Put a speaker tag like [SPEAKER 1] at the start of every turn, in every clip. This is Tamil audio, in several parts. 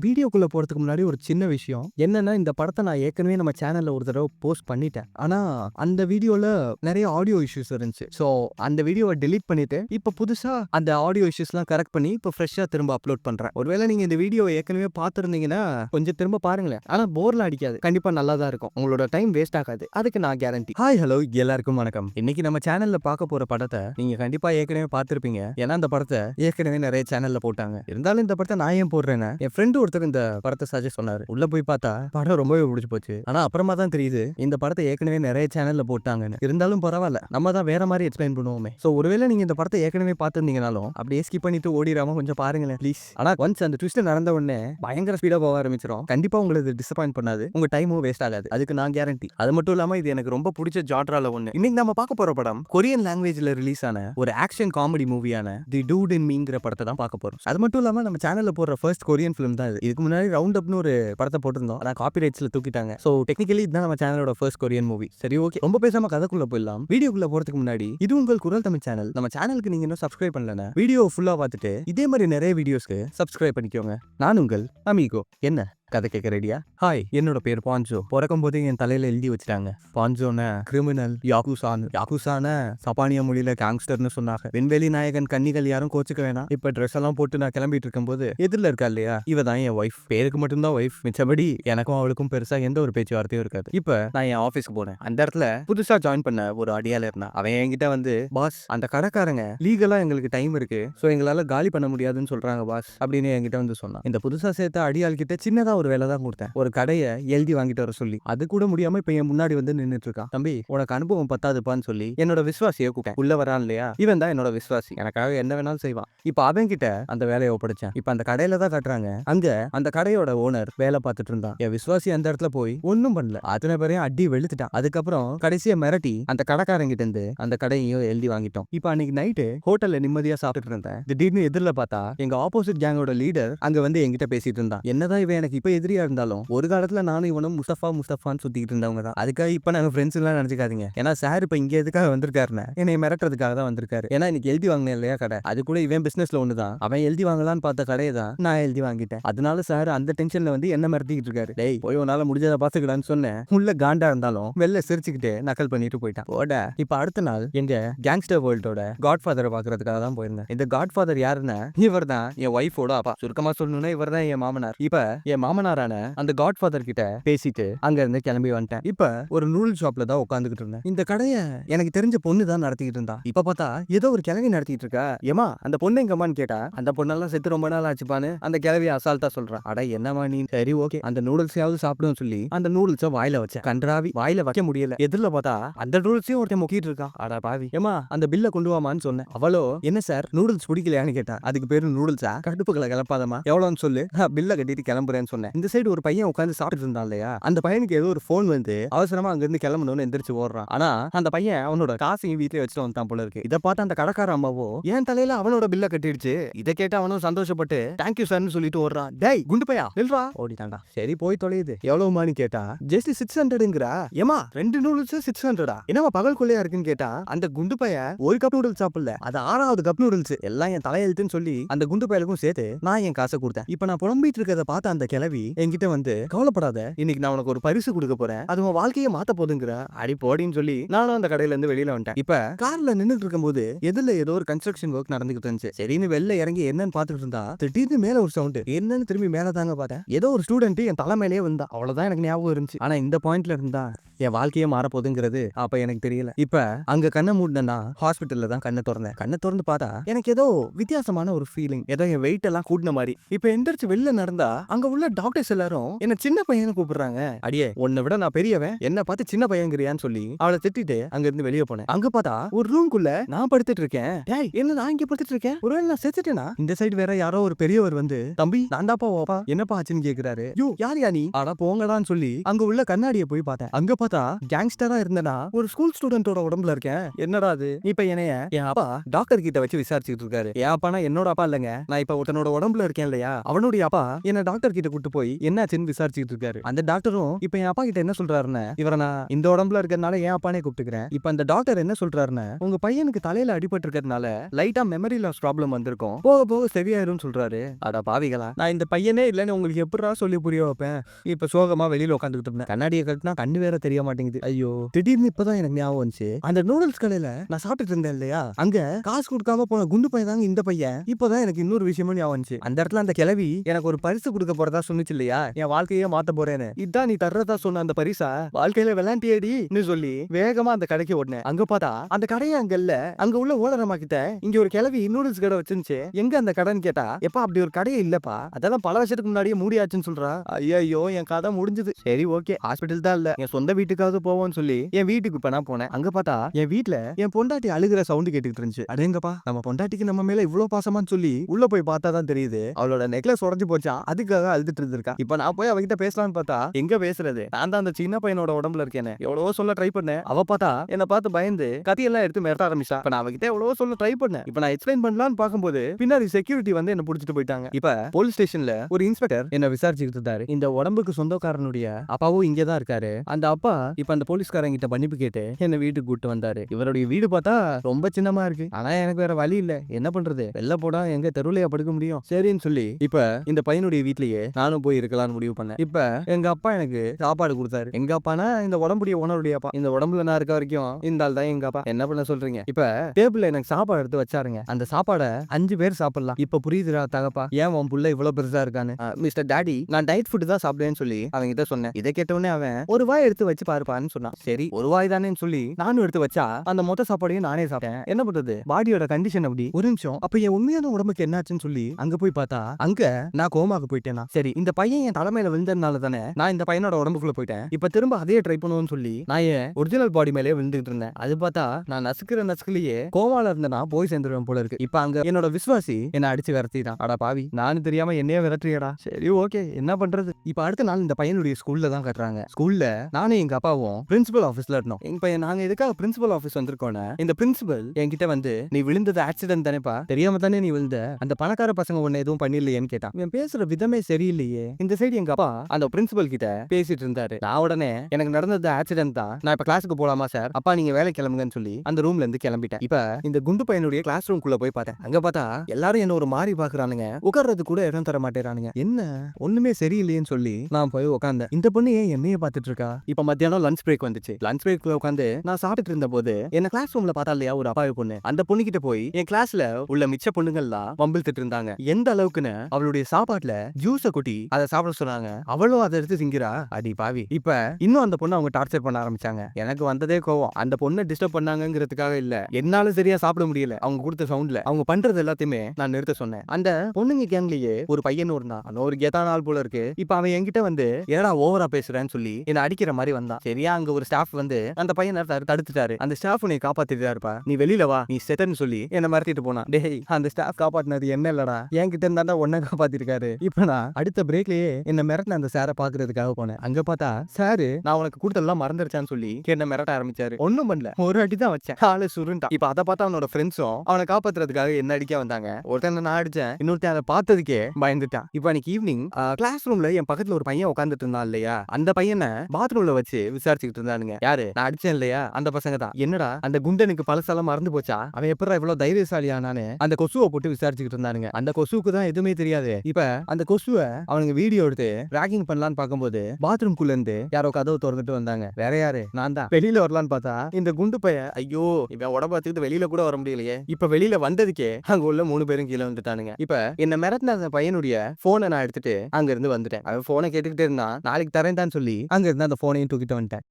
[SPEAKER 1] வீடியோக்குள்ளே போகிறதுக்கு முன்னாடி ஒரு சின்ன விஷயம். என்னென்னா இந்த படத்தை நான் ஏற்கனவே நம்ம சேனலில் ஒரு தடவை போஸ்ட் பண்ணிட்டேன். ஆனால் அந்த வீடியோவில் நிறைய ஆடியோ இஷ்யூஸ் இருந்துச்சு. ஸோ, அந்த வீடியோவை டெலீட் பண்ணிவிட்டு இப்போ புதுசாக அந்த ஆடியோ இஷ்யூஸ்லாம் கரெக்ட் பண்ணி, இப்போ ஃப்ரெஷ்ஷாக திரும்ப அப்லோட் பண்ணுறேன் ஒருவேளை நீங்கள் இந்த வீடியோவை ஏற்கனவே பார்த்துருந்தீங்கன்னா கொஞ்சம் திரும்ப பாருங்களேன். ஆனால் போர்லாம் அடிக்காது. கண்டிப்பாக நல்லா தான் இருக்கும். உங்களோட டைம் வேஸ்ட் ஆகாது. அதுக்கு நான் கேரண்டி. ஹாய், ஹலோ எல்லாருக்கும் வணக்கம். இன்னைக்கு நம்ம சேனலில் பார்க்க போகிற படத்தை நீங்கள் கண்டிப்பாக ஏற்கனவே பார்த்துருப்பீங்க ஏன்னா, அந்த படத்தை ஏற்கனவே நிறைய சேனலில் போட்டாங்க. இருந்தாலும் இந்த படத்த நான் ஏன் போடுறேன்னா, என் ஃப்ரெண்டும் ஒருத்தர் இந்த படத்தை சஜஸ்ட் சொன்னாரு. உள்ள போய் பார்த்தா, படம் ரொம்பவே பிடிச்சி போச்சு. ஆனா அப்புறமா தான் தெரியுது, இந்த படத்தை ஏற்கனவே நிறைய சேனல்ல போட்டாங்கன்னு. இருந்தாலும் பரவாயில்ல நம்ம தான் வேற மாதிரி எக்ஸ்பிளைன் பண்ணுவோமே. ஸோ, ஒருவேளை நீங்க இந்த படத்தை ஏற்கனவே பார்த்திருந்தீங்கனாலும், அப்படியே ஸ்கிப் பண்ணிட்டு ஓடிராம கொஞ்சம் பாருங்களேன் ப்ளீஸ். ஆனா ஒன்ஸ் அந்த ட்விஸ்ட் நடந்த உடனே பயங்கர ஸ்பீடா போக ஆரம்பிச்சிரும். கண்டிப்பா உங்களுக்கு டிசப்பாயின்ட் டிசப்பாயிண்ட் பண்ணாது. உங்க டைமும் வேஸ்ட் ஆகாது. அதுக்கு நான் கேரண்டி. அது மட்டும் இல்லாம இது எனக்கு ரொம்ப பிடிச்ச ஜாட்ரால ஒண்ணு. இன்னைக்கு நம்ம பார்க்க போற படம் கொரியன் லாங்குவேஜ்ல ரிலீஸ் ஆன ஒரு ஆக்ஷன் காமெடி மூவியான தி டூட் இன் மீங்கிற படத்தை தான் பார்க்க போறோம். அது மட்டும் இல்லாம நம்ம சேனல்ல போடுற ஃபர்ஸ்ட் கொரியன் ஃபிலிம் தான் இது. இதுக்கு முன்னாடி ரவுண்ட் அப்னு ஒரு படத்தை போட்டிருந்தோம். காப்பி ரைட்ஸ்ல தூக்கிட்டாங்க. ஸோ, டெக்னிக்கலி இதுதான் நம்ம சேனலோட ஃபர்ஸ்ட் கொரியன் மூவி. சரி ஓகே. ரொம்ப பேசாம கதைக்குள்ள போயிடலாம். வீடியோக்குள்ள போறதுக்கு முன்னாடி, இது உங்கள் குரல் தமிழ் சேனல். நம்ம சேனலுக்கு நீங்க இன்னும் சப்ஸ்கிரைப் பண்ணலனா, வீடியோ ஃபுல்லா பார்த்துட்டு, இதே மாதிரி நிறைய வீடியோஸ்க்கு சப்ஸ்கிரைப் பண்ணிக்கோங்க. நான் உங்கள் அமிகோ. என்ன கதை கேட்க ரெடியா? ஹாய் என்னோட பேர் பாஞ்சோ பிறக்கும் போது என் தலையில எழுதி வச்சிட்டாங்க பாஞ்சோன கிரிமினல், யாகுசான் யாகுசான சப்பானிய மொழியில கேங்ஸ்டர்னு சொன்னாங்க. விண்வெளி நாயகன் கன்னிகள் யாரும் கோச்சுக்க வேணாம். இப்ப ட்ரெஸ் எல்லாம் போட்டு நான் கிளம்பிட்டு இருக்கும்போது, எதிரில இருக்கா இல்லையா? இவ தான் என் ஒய்ஃப். பேருக்கு மட்டும்தான் ஒய்ஃப். மிச்சபடி எனக்கும் அவளுக்கும் பெருசா எந்த ஒரு பேச்சுவார்த்தையும் இருக்காது. இப்ப நான் என் ஆபீஸ்க்கு போனேன். அந்த இடத்துல புதுசா ஜாயின் பண்ண ஒரு அடியால இருந்தான். அவன் என்கிட்ட வந்து, பாஸ் அந்த கடைக்காரங்க லீகலா எங்களுக்கு டைம் இருக்கு. ஸோ எங்களால காலி பண்ண முடியாதுன்னு சொல்றாங்க பாஸ். அப்படின்னு என்கிட்ட வந்து சொன்னான். இந்த புதுசா சேர்த்த அடியால் கிட்ட சின்னதா ஒரு வேலை தான் கொடுத்தேன். ஒரு கடையை எழுதி வாங்கிட்டு வர சொல்லி. அது கூட முடியாம இப்ப என் முன்னாடி வந்து நின்னுட்டு இருக்கான். தம்பி உனக்கு அனுபவம் பத்தாதுப்பான்னு சொல்லி என்னோட விசுவாசியை கூப்பிட்டேன். உள்ள வரான் இல்லையா? இவன் தான் என்னோட விசுவாசி. எனக்காக என்ன வேணாலும் செய்வான். இப்ப அவன் கிட்ட அந்த வேலையை ஒப்படைச்சேன். இப்ப அந்த கடையில தான் கட்டுறாங்க அங்க அந்த கடையோட ஓனர் வேலை பார்த்துட்டு இருந்தான். என் விசுவாசி அந்த இடத்துல போய் ஒன்னும் பண்ணல. அத்தனை பேரையும் அடி வெளுத்துட்டான். அதுக்கப்புறம் கடைசியை மிரட்டி அந்த கடைக்காரங்கிட்ட இருந்து அந்த கடையையும் எழுதி வாங்கிட்டோம். இப்ப அன்னைக்கு நைட்டு ஹோட்டல்ல நிம்மதியா சாப்பிட்டுட்டு இருந்தேன். திடீர்னு எதிரில் பார்த்தா எங்க ஆப்போசிட் கேங்கோட லீடர் அங்க வந்து என்கிட்ட பேசிட்டு இருந்தான். என்னதான் இவன் எனக்கு இப்ப எதிரியா இருந்தாலும் ஒரு காலத்துல நானும் இவனும் முஸ்தபா முஸ்தபான்னு சுத்திட்டு இருந்தவங்க தான். அதுக்காக இப்ப நாங்க ஃப்ரெண்ட்ஸ் எல்லாம் நினைச்சுக்காதீங்க. ஏன்னா சார் இப்ப இங்க எதுக்காக வந்திருக்காருன்னு என்னை மிரட்டுறதுக்காக தான் வந்திருக்காரு. ஏன்னா இன்னைக்கு எழுதி வாங்கினேன் இல்லையா கடை. அது கூட இவன் பிசினஸ்ல ஒண்ணு தான். அவன் எழுதி வாங்கலான்னு பார்த்த கடையை தான் நான் எழுதி வாங்கிட்டேன். அதனால சார் அந்த டென்ஷன்ல வந்து என்ன மிரட்டிக்கிட்டு இருக்காரு. டேய் போய் உன்னால முடிஞ்சதை பாத்துக்கலான்னு சொன்னேன். உள்ள காண்டா இருந்தாலும் வெளில சிரிச்சுக்கிட்டு நக்கல் பண்ணிட்டு போயிட்டான். ஓட இப்ப அடுத்த நாள் எங்க கேங்ஸ்டர் வேர்ல்டோட காட்ஃபாதரை பாக்குறதுக்காக தான் போயிருந்தேன். இந்த காட்ஃபாதர் யாருன்னா இவர் தான் என் ஒய்ஃபோட அப்பா. சுருக்கமா சொல்லணும்னா இவர் தான் என் மாமனார். இப்ப என் மாமனாரான அந்த காட்ஃபாதர் கிட்ட பேசிட்டு அங்க இருந்து கிளம்பி வந்துட்டேன். இப்ப ஒரு நூல் ஷாப்ல தான் உட்காந்துக்கிட்டு இருந்தேன். இந்த கடைய எனக்கு தெரிஞ்ச பொண்ணு தான் நடத்திக்கிட்டு இருந்தா. இப்ப பார்த்தா ஏதோ ஒரு கிழவி நடத்திட்டு இருக்கா. ஏமா அந்த பொண்ணு எங்கம்மான்னு கேட்டா அந்த பொண்ணெல்லாம் செத்து ரொம்ப நாள் ஆச்சுப்பான்னு அந்த கிழவி அசால்ட்டா சொல்றான். அட என்னமா நீ சரி ஓகே அந்த நூடுல்ஸையாவது சாப்பிடும் சொல்லி அந்த நூடுல்ஸ வாயில வச்சேன். கன்றாவி வாயில வைக்க முடியல. எதிரில பார்த்தா அந்த நூடுல்ஸையும் ஒருத்தன் முக்கிட்டு இருக்கா அட பாவி ஏமா அந்த பில்ல கொண்டு வாமான்னு சொன்னேன். அவளோ என்ன சார் நூடுல்ஸ் பிடிக்கலையான்னு கேட்டா. அதுக்கு பேரு நூடுல்ஸா கடுப்புகளை கிளப்பாதமா எவ்வளோன்னு சொல்லு பில்ல கட்டிட்டு கிளம்புறேன்னு சொன்னேன். இந்த சைடு ஒரு பையன் உட்காந்து சாப்பிட்டு இருந்தான் இல்லையா அந்த பையனுக்கு ஏதோ ஒரு ஃபோன் வந்து அவசரமா அங்க இருந்து கிளம்பணும்னு எந்திரிச்சு ஓடுறான். ஆனா அந்த பையன் அவனோட காசையும் வீட்லயே வச்சுட்டு வந்தான் போல இருக்கு. இதை பார்த்து அந்த கடைக்கார அம்மாவோ என் தலையில அவனோட பில்ல கட்டிடுச்சு. இதை கேட்டு அவனும் சந்தோஷப்பட்டு தேங்க்யூ சார்னு சொல்லிட்டு ஓடுறான். டேய் குண்டு பையா நில்றா ஓடிட்டான்டா. சரி போய் தொலையுது எவ்வளவுமான்னு கேட்டா ஜஸ்ட் சிக்ஸ் ஹண்ட்ரடுங்கிறா ஏமா ரெண்டு நூடுல்ஸ் சிக்ஸ் ஹண்ட்ரடா என்னவா பகல் கொள்ளையா இருக்குன்னு கேட்டா அந்த குண்டு பைய ஒரு கப் நூடுல்ஸ் சாப்பிடல அது ஆறாவது கப் நூடுல்ஸ் எல்லாம் என் தலையெழுத்துன்னு சொல்லி அந்த குண்டு பயலுக்கும் சேர்த்து நான் என் காசை கொடுத்தேன். இப்ப நான் புலம்பிட்டு இருக்கிறத பார்த்து அந்த கிளவி கிழவி என்கிட்ட வந்து கவலைப்படாத இன்னைக்கு நான் உனக்கு ஒரு பரிசு கொடுக்க போறேன் அது உன் வாழ்க்கையை மாத்த போதுங்கிற அடி போடின்னு சொல்லி நானும் அந்த கடையில இருந்து வெளியில வந்துட்டேன். இப்ப கார்ல நின்னுட்டு இருக்கும்போது எதுல ஏதோ ஒரு கன்ஸ்ட்ரக்ஷன் ஒர்க் நடந்துகிட்டு இருந்துச்சு. சரின்னு வெளில இறங்கி என்னன்னு பாத்துட்டு இருந்தா திடீர்னு மேல ஒரு சவுண்ட் என்னன்னு திரும்பி மேல தாங்க பார்த்தேன். ஏதோ ஒரு ஸ்டூடெண்ட் என் தலை மேலேயே வந்தா அவ்வளவுதான் எனக்கு ஞாபகம் இருந்துச்சு. ஆனா இந்த பாயிண்ட்ல இருந்தா என் வாழ்க்கையே மாற போகுதுங்கிறது அப்ப எனக்கு தெரியல. இப்ப அங்க கண்ணை மூடினா ஹாஸ்பிட்டல்ல தான் கண்ணை திறந்தேன். கண்ணை திறந்து பார்த்தா எனக்கு ஏதோ வித்தியாசமான ஒரு ஃபீலிங் ஏதோ என் வெயிட் எல்லாம் கூட்டின மாதிரி. இப்ப எந்திரிச்சு வெளில நடந்தா அங்க உள்ள டாக்டர்ஸ் எல்லாரும் என்ன சின்ன பையன் கூப்பிடுறாங்க. அடியே உன்னை விட நான் பெரியவன் என்ன பார்த்து சின்ன பையங்கிறியான்னு சொல்லி அவளை திட்டிட்டு அங்க இருந்து வெளியே போனேன். அங்க பார்த்தா ஒரு ரூம்குள்ள நான் படுத்துட்டு இருக்கேன். டேய் என்ன நான் இங்க படுத்துட்டு இருக்கேன் ஒருவேளை நான் செத்துட்டேனா இந்த சைடு வேற யாரோ ஒரு பெரியவர் வந்து தம்பி நான்தாப்பா ஓப்பா என்னப்பா ஆச்சுன்னு கேக்குறாரு. யோ யார் யா நீ ஆனா போங்கடான்னு சொல்லி அங்க உள்ள கண்ணாடியை போய் பார்த்தேன். அங்க பார்த்தா கேங்ஸ்டரா இருந்தனா ஒரு ஸ்கூல் ஸ்டூடெண்டோட உடம்புல இருக்கேன். என்னடா அது இப்ப என்னைய என் அப்பா டாக்டர் கிட்ட வச்சு விசாரிச்சுட்டு இருக்காரு. என் அப்பானா என்னோட அப்பா இல்லங்க நான் இப்ப ஒருத்தனோட உடம்புல இருக்கேன் இல்லையா அவனுடைய அப்பா என்ன டாக்டர் கிட்ட கூட்டு போய் என்னாச்சுன்னு விசாரிச்சுட்டு இருக்காரு. அந்த டாக்டரும் இப்ப என் அப்பா கிட்ட என்ன சொல்றாருன்னு இவரை நான் இந்த உடம்புல இருக்கிறதுனால என் அப்பானே கூப்பிட்டுக்கிறேன். இப்ப அந்த டாக்டர் என்ன சொல்றாருன்னு உங்க பையனுக்கு தலையில அடிபட்டு இருக்கிறதுனால லைட்டா மெமரி லாஸ் ப்ராப்ளம் வந்திருக்கும். போக போக சரியாயிரும் சொல்றாரு. அடா பாவிகளா. நான் இந்த பையனே இல்லைன்னு உங்களுக்கு எப்படா சொல்லி புரிய வைப்பேன்? இப்ப சோகமா வெளியில உட்காந்துக்கிட்டு இருந்தேன். கண்ணாடியை கட்டினா கண்ணு வேற தெரிய மாட்டேங்குது. ஐயோ. திடீர்னு இப்பதான் எனக்கு ஞாபகம் வந்துச்சு. அந்த நூடுல்ஸ் கடையில நான் சாப்பிட்டுட்டு இருந்தேன் இல்லையா? அங்க காசு கொடுக்காம போன குண்டு பையன் தாங்க இந்த பையன். இப்பதான் எனக்கு இன்னொரு விஷயமும் ஞாபகம் வந்துச்சு. அந்த இடத்துல அந்த கிழவி எனக்கு ஒரு பரிசு கொடுக்க போறதா தோணுச்சு இல்லையா? என் வாழ்க்கையே மாத்த போறேன்னு. இதான் நீ தர்றதா சொன்ன அந்த பரிசா? வாழ்க்கையில விளையாண்டியடின்னு சொல்லி வேகமா அந்த கடைக்கு ஓடினேன். அங்க பார்த்தா அந்த கடையே அங்க இல்ல. அங்க உள்ள ஓனரம்மா கிட்ட இங்க ஒரு கிளவி நூடுல்ஸ் கடை வச்சிருந்துச்சு. எங்க அந்த கடைன்னு கேட்டா எப்பா அப்படி ஒரு கடையே இல்லப்பா. அதெல்லாம் பல வருஷத்துக்கு முன்னாடியே மூடியாச்சுன்னு சொல்றா. ஐயோ என் கதை முடிஞ்சது. சரி ஓகே. ஹாஸ்பிட்டல் தான் இல்ல. என் சொந்த வீட்டுக்காவது போவோம்னு சொல்லி என் வீட்டுக்கு இப்ப நான் போனேன். அங்க பார்த்தா என் வீட்ல என் பொண்டாட்டி அழுகிற சவுண்ட் கேட்டுக்கிட்டு இருந்துச்சு. அடேங்கப்பா நம்ம பொண்டாட்டிக்கு நம்ம மேல இவ்வளவு பாசமான்னு சொல்லி உள்ள போய் பார்த்தா தான் தெரியுது. அவளோட நெக்லஸ் உடஞ்சு போச்சா? அதுக்காக அழுதுட்டு இருந்திருக்கா? இப்ப நான் போய் அவகிட்ட பேசலாம்னு பார்த்தா எங்க பேசுறது? நான் தான் அந்த சின்ன பையனோட உடம்புல இருக்கேனே. எவ்வளவோ சொல்ல ட்ரை பண்ணேன். அவ பார்த்தா என்ன பார்த்து பயந்து கத்தியெல்லாம் எடுத்து மிரட்ட ஆரம்பிச்சா. இப்ப நான் அவகிட்ட எவ்வளவோ சொல்ல ட்ரை பண்ணேன். இப்ப நான் எக்ஸ்பிளைன் பண்ணலாம்னு பார்க்கும்போது பின்னாடி செக்யூரிட்டி வந்து என்ன புடிச்சிட்டு போயிட்டாங்க. இப்ப போலீஸ் ஸ்டேஷன்ல ஒரு இன்ஸ்பெக்டர் என்ன விசாரிச்சுக்கிட்டு இருந்தாரு. இந்த உடம்புக்கு சொந்தக்காரனுடைய அப்பாவும் இங்கே தான் இருக்காரு. அந்த அப்பா இப்ப அந்த போலீஸ்காரங்க கிட்ட மன்னிப்பு கேட்டு என்ன வீட்டுக்கு கூட்டு வந்தாரு. இவருடைய வீடு பார்த்தா ரொம்ப சின்னமா இருக்கு. ஆனா எனக்கு வேற வழி இல்ல. என்ன பண்றது? வெளில போடா எங்க தெருவுலயா படுக்க முடியும்? சரின்னு சொல்லி இப்ப இந்த பையனுடைய வீட்லயே நானும் போய் இருக்கலாம்னு முடிவு பண்ணேன். இப்ப எங்க அப்பா எனக்கு சாப்பாடு கொடுத்தாரு. எங்க அப்பானா இந்த உடம்புடைய உணவுடைய அப்பா இந்த உடம்புல நான் இருக்க வரைக்கும் இந்த ஆள் தான் எங்க அப்பா. என்ன பண்ண சொல்றீங்க? இப்ப டேபிள்ல எனக்கு சாப்பாடு எடுத்து வச்சாருங்க. அந்த சாப்பாடை அஞ்சு பேர் சாப்பிடலாம். இப்ப புரியுதுடா தகப்பா ஏன் உன் புள்ள இவ்வளவு பெருசா இருக்கான்னு? மிஸ்டர் டாடி நான் டயட் ஃபுட் தான் சாப்பிடுவேன்னு சொல்லி அவங்க கிட்ட சொன்னேன். இதை கேட்டவொடனே அவன் ஒரு வாய் எடுத்து வச்சு பாருப்பான்னு சொன்னான். சரி ஒரு வாய் தானேன்னு சொல்லி நானும் எடுத்து வச்சா அந்த மொத்த சாப்பாடையும் நானே சாப்பிட்டேன். என்ன பண்றது? பாடியோட கண்டிஷன் அப்படி. ஒரு நிமிஷம். அப்ப என் உண்மையான உடம்புக்கு என்னாச்சுன்னு சொல்லி அங்க போய் பார்த்தா அங்க நான் கோமாக்கு போயிட்டேனா? சரி இந்த பையன் என் தலைமையில விழுந்ததுனால தானே நான் இந்த பையனோட உடம்புக்குள்ள போயிட்டேன். இப்ப திரும்ப அதே ட்ரை பண்ணுவோம்னு சொல்லி நான் என் ஒரிஜினல் பாடி மேலே விழுந்துட்டு இருந்தேன். அது பார்த்தா நான் நசுக்கிற நசுக்கிலேயே கோமால நான் போய் சேர்ந்துருவேன் போல இருக்கு. இப்ப அங்க என்னோட விசுவாசி என்ன அடிச்சு விரட்டிட்டான் அடா பாவி நானும் தெரியாம என்னையே விரட்டுறியடா. சரி ஓகே என்ன பண்றது? இப்ப அடுத்த நாள் இந்த பையனுடைய ஸ்கூல்ல தான் கட்டுறாங்க. ஸ்கூல்ல நானும் எங்க அப்பாவும் பிரின்சிபல் ஆபீஸ்ல இருந்தோம். எங்க பையன் நாங்க எதுக்காக பிரின்சிபல் ஆபீஸ் வந்திருக்கோம்னா இந்த பிரின்சிபல் என்கிட்ட வந்து நீ விழுந்தது ஆக்சிடென்ட் தானேப்பா. தெரியாம தானே நீ விழுந்த. அந்த பணக்கார பசங்க ஒன்னு எதுவும் பண்ணிடலையேன்னு கேட்டான். இவன் பேசுற விதமே சரியில்லையே. இந்த சைடு எங்க அப்பா அந்த பிரின்சிபல் கிட்ட பேசிட்டு இருந்தாரு. நான் உடனே எனக்கு நடந்தது ஆக்சிடென்ட் தான். நான் இப்ப கிளாஸுக்கு போலாமா சார் அப்பா நீங்க வேலை கிளம்புங்கன்னு சொல்லி அந்த ரூம்ல இருந்து கிளம்பிட்டேன். இப்ப இந்த குண்டு பையனுடைய கிளாஸ் ரூம் குள்ள போய் பார்த்தேன். அங்க பார்த்தா எல்லாரும் என்ன ஒரு மாறி பாக்குறானுங்க. உட்கார்றது கூட இடம் தர மாட்டேறானுங்க. என்ன? ஒண்ணுமே சரியில்லையேன்னு சொல்லி நான் போய் உட்காந்தேன் இந்த பொண்ணு ஏன் என்னைய பாத்துட்டு இருக்கா? இப்ப மத்தியானம் லஞ்ச் பிரேக் வந்துச்சு. லஞ்ச் பிரேக் உட்காந்து நான் சாப்பிட்டுட்டு இருந்த போது என்ன கிளாஸ் ரூம்ல பார்த்தா இல்லையா ஒரு அப்பாவி பொண்ணு. அந்த பொண்ணு கிட்ட போய் என் கிளாஸ்ல உள்ள மிச்ச பொண்ணுங்கள்லாம் வம்பிழுத்துட்டு இருந்தாங்க. எந்த அளவுக்குன்னு அவளுடைய சாப்பாட்டுல ஜூஸ கொட்டி அதை சாப்பிட சொன்னாங்க. அவளும் அதை எடுத்து திங்கிறா? அடி பாவி. இப்ப இன்னும் அந்த பொண்ணு அவங்க டார்ச்சர் பண்ண ஆரம்பிச்சாங்க. எனக்கு வந்ததே கோவம். அந்த பொண்ணை டிஸ்டர்ப் பண்ணாங்கிறதுக்காக இல்ல. என்னால சரியா சாப்பிட முடியல. அவங்க கொடுத்த சவுண்ட்ல. அவங்க பண்றது எல்லாத்தையுமே நான் நிறுத்த சொன்னேன். அந்த பொண்ணுங்க கேங்லயே ஒரு பையன் இருந்தான். அவன் ஒரு கெத்தான நாள் போல இருக்கு. இப்ப அவன் என்கிட்ட வந்து ஏடா ஓவரா பேசுறேன்னு சொல்லி என்ன அடிக்கிற மாதிரி வந்தான். சரியா அங்க ஒரு ஸ்டாஃப் வந்து அந்த பையனை தடுத்துட்டாரு. அந்த ஸ்டாஃப் உன்னை காப்பாத்திட்டாருப்பா. நீ வெளியில வா. நீ செட்டன்னு சொல்லி என்ன மிரட்டிட்டு போனான். டேய் அந்த ஸ்டாஃப் காப்பாத்தினது என்ன இல்லடா? என்கிட்ட இருந்தாண்டா உன்ன காப்பாத்திருக்காரு. இப்ப நான் அடுத்த பிரேக்லயே என்ன மிரட்டின அந்த சாரை பாக்குறதுக்காக போனேன். அங்க பார்த்தா சாரு நான் உனக்கு கொடுத்ததெல்லாம் மறந்துருச்சான்னு சொல்லி என்ன மிரட்ட ஆரம்பிச்சாரு. ஒண்ணும் பண்ணல. ஒரு அடி தான் வச்சேன். ஆளு சுருண்டா இப்ப அதை பார்த்தா அவனோட ஃப்ரெண்ட்ஸும் அவனை காப்பாத்துறதுக்காக என்ன அடிக்க வந்தாங்க? ஒருத்தன் நான் அடிச்சேன். இன்னொருத்தன் அதை பார்த்ததுக்கே பயந்துட்டான். இப்போ அன்னைக்கு ஈவினிங் கிளாஸ் ரூம்ல என் பக்கத்துல ஒரு பையன் உட்காந்துட்டு இருந்தான் இல்லையா? அந்த பையனை பாத்ரூம்ல வச்சு விசாரிச்சுக்கிட்டு இருந்தானுங்க. யாரு? நான் அடிச்சேன் இல்லையா? அந்த பசங்க தான். என்னடா அந்த குண்டனுக்கு பழசெல்லாம் மறந்து போச்சா? அவன் எப்படா இவ்வளவு தைரியசாலியானானு அந்த கொசுவை போட்டு விசாரிச்சுக்கிட்டு இருந்தானுங்க. அந்த கொசுவுக்கு தான் எதுவுமே தெரியாது. இப்ப அந்த கொசுவை அவனுங்க வீடியோ எடுத்து ராகிங் பண்ணலான்னு பார்க்கும்போது பாத்ரூம் குள்ள இருந்து யாரோ கதவு திறந்துட்டு வந்தாங்க. வேற யாரு? நான் தான். வெளியில வரலான்னு பார்த்தா இந்த குண்டு பைய ஐயோ இவன் உடம்ப வச்சுக்கிட்டு வெளியில கூட வர முடியலையே. இப்ப வெளியில வந்ததுக்கே அங்க உள்ள மூணு பேரும் கீழே வந்துட்டானுங்க. இப்ப என்ன மிரட்டின அந்த பையனுடைய போனை நான் எடுத்துட்டு அங்க இருந்து வந்துட்டேன். அவன் போனை கேட்டுக்கிட்டே இருந்தான். நாளைக்கு தரேன் சொல்லி அங்க இருந்து அந்த போனையும் தூக்கிட்டு வந்துட்டேன்.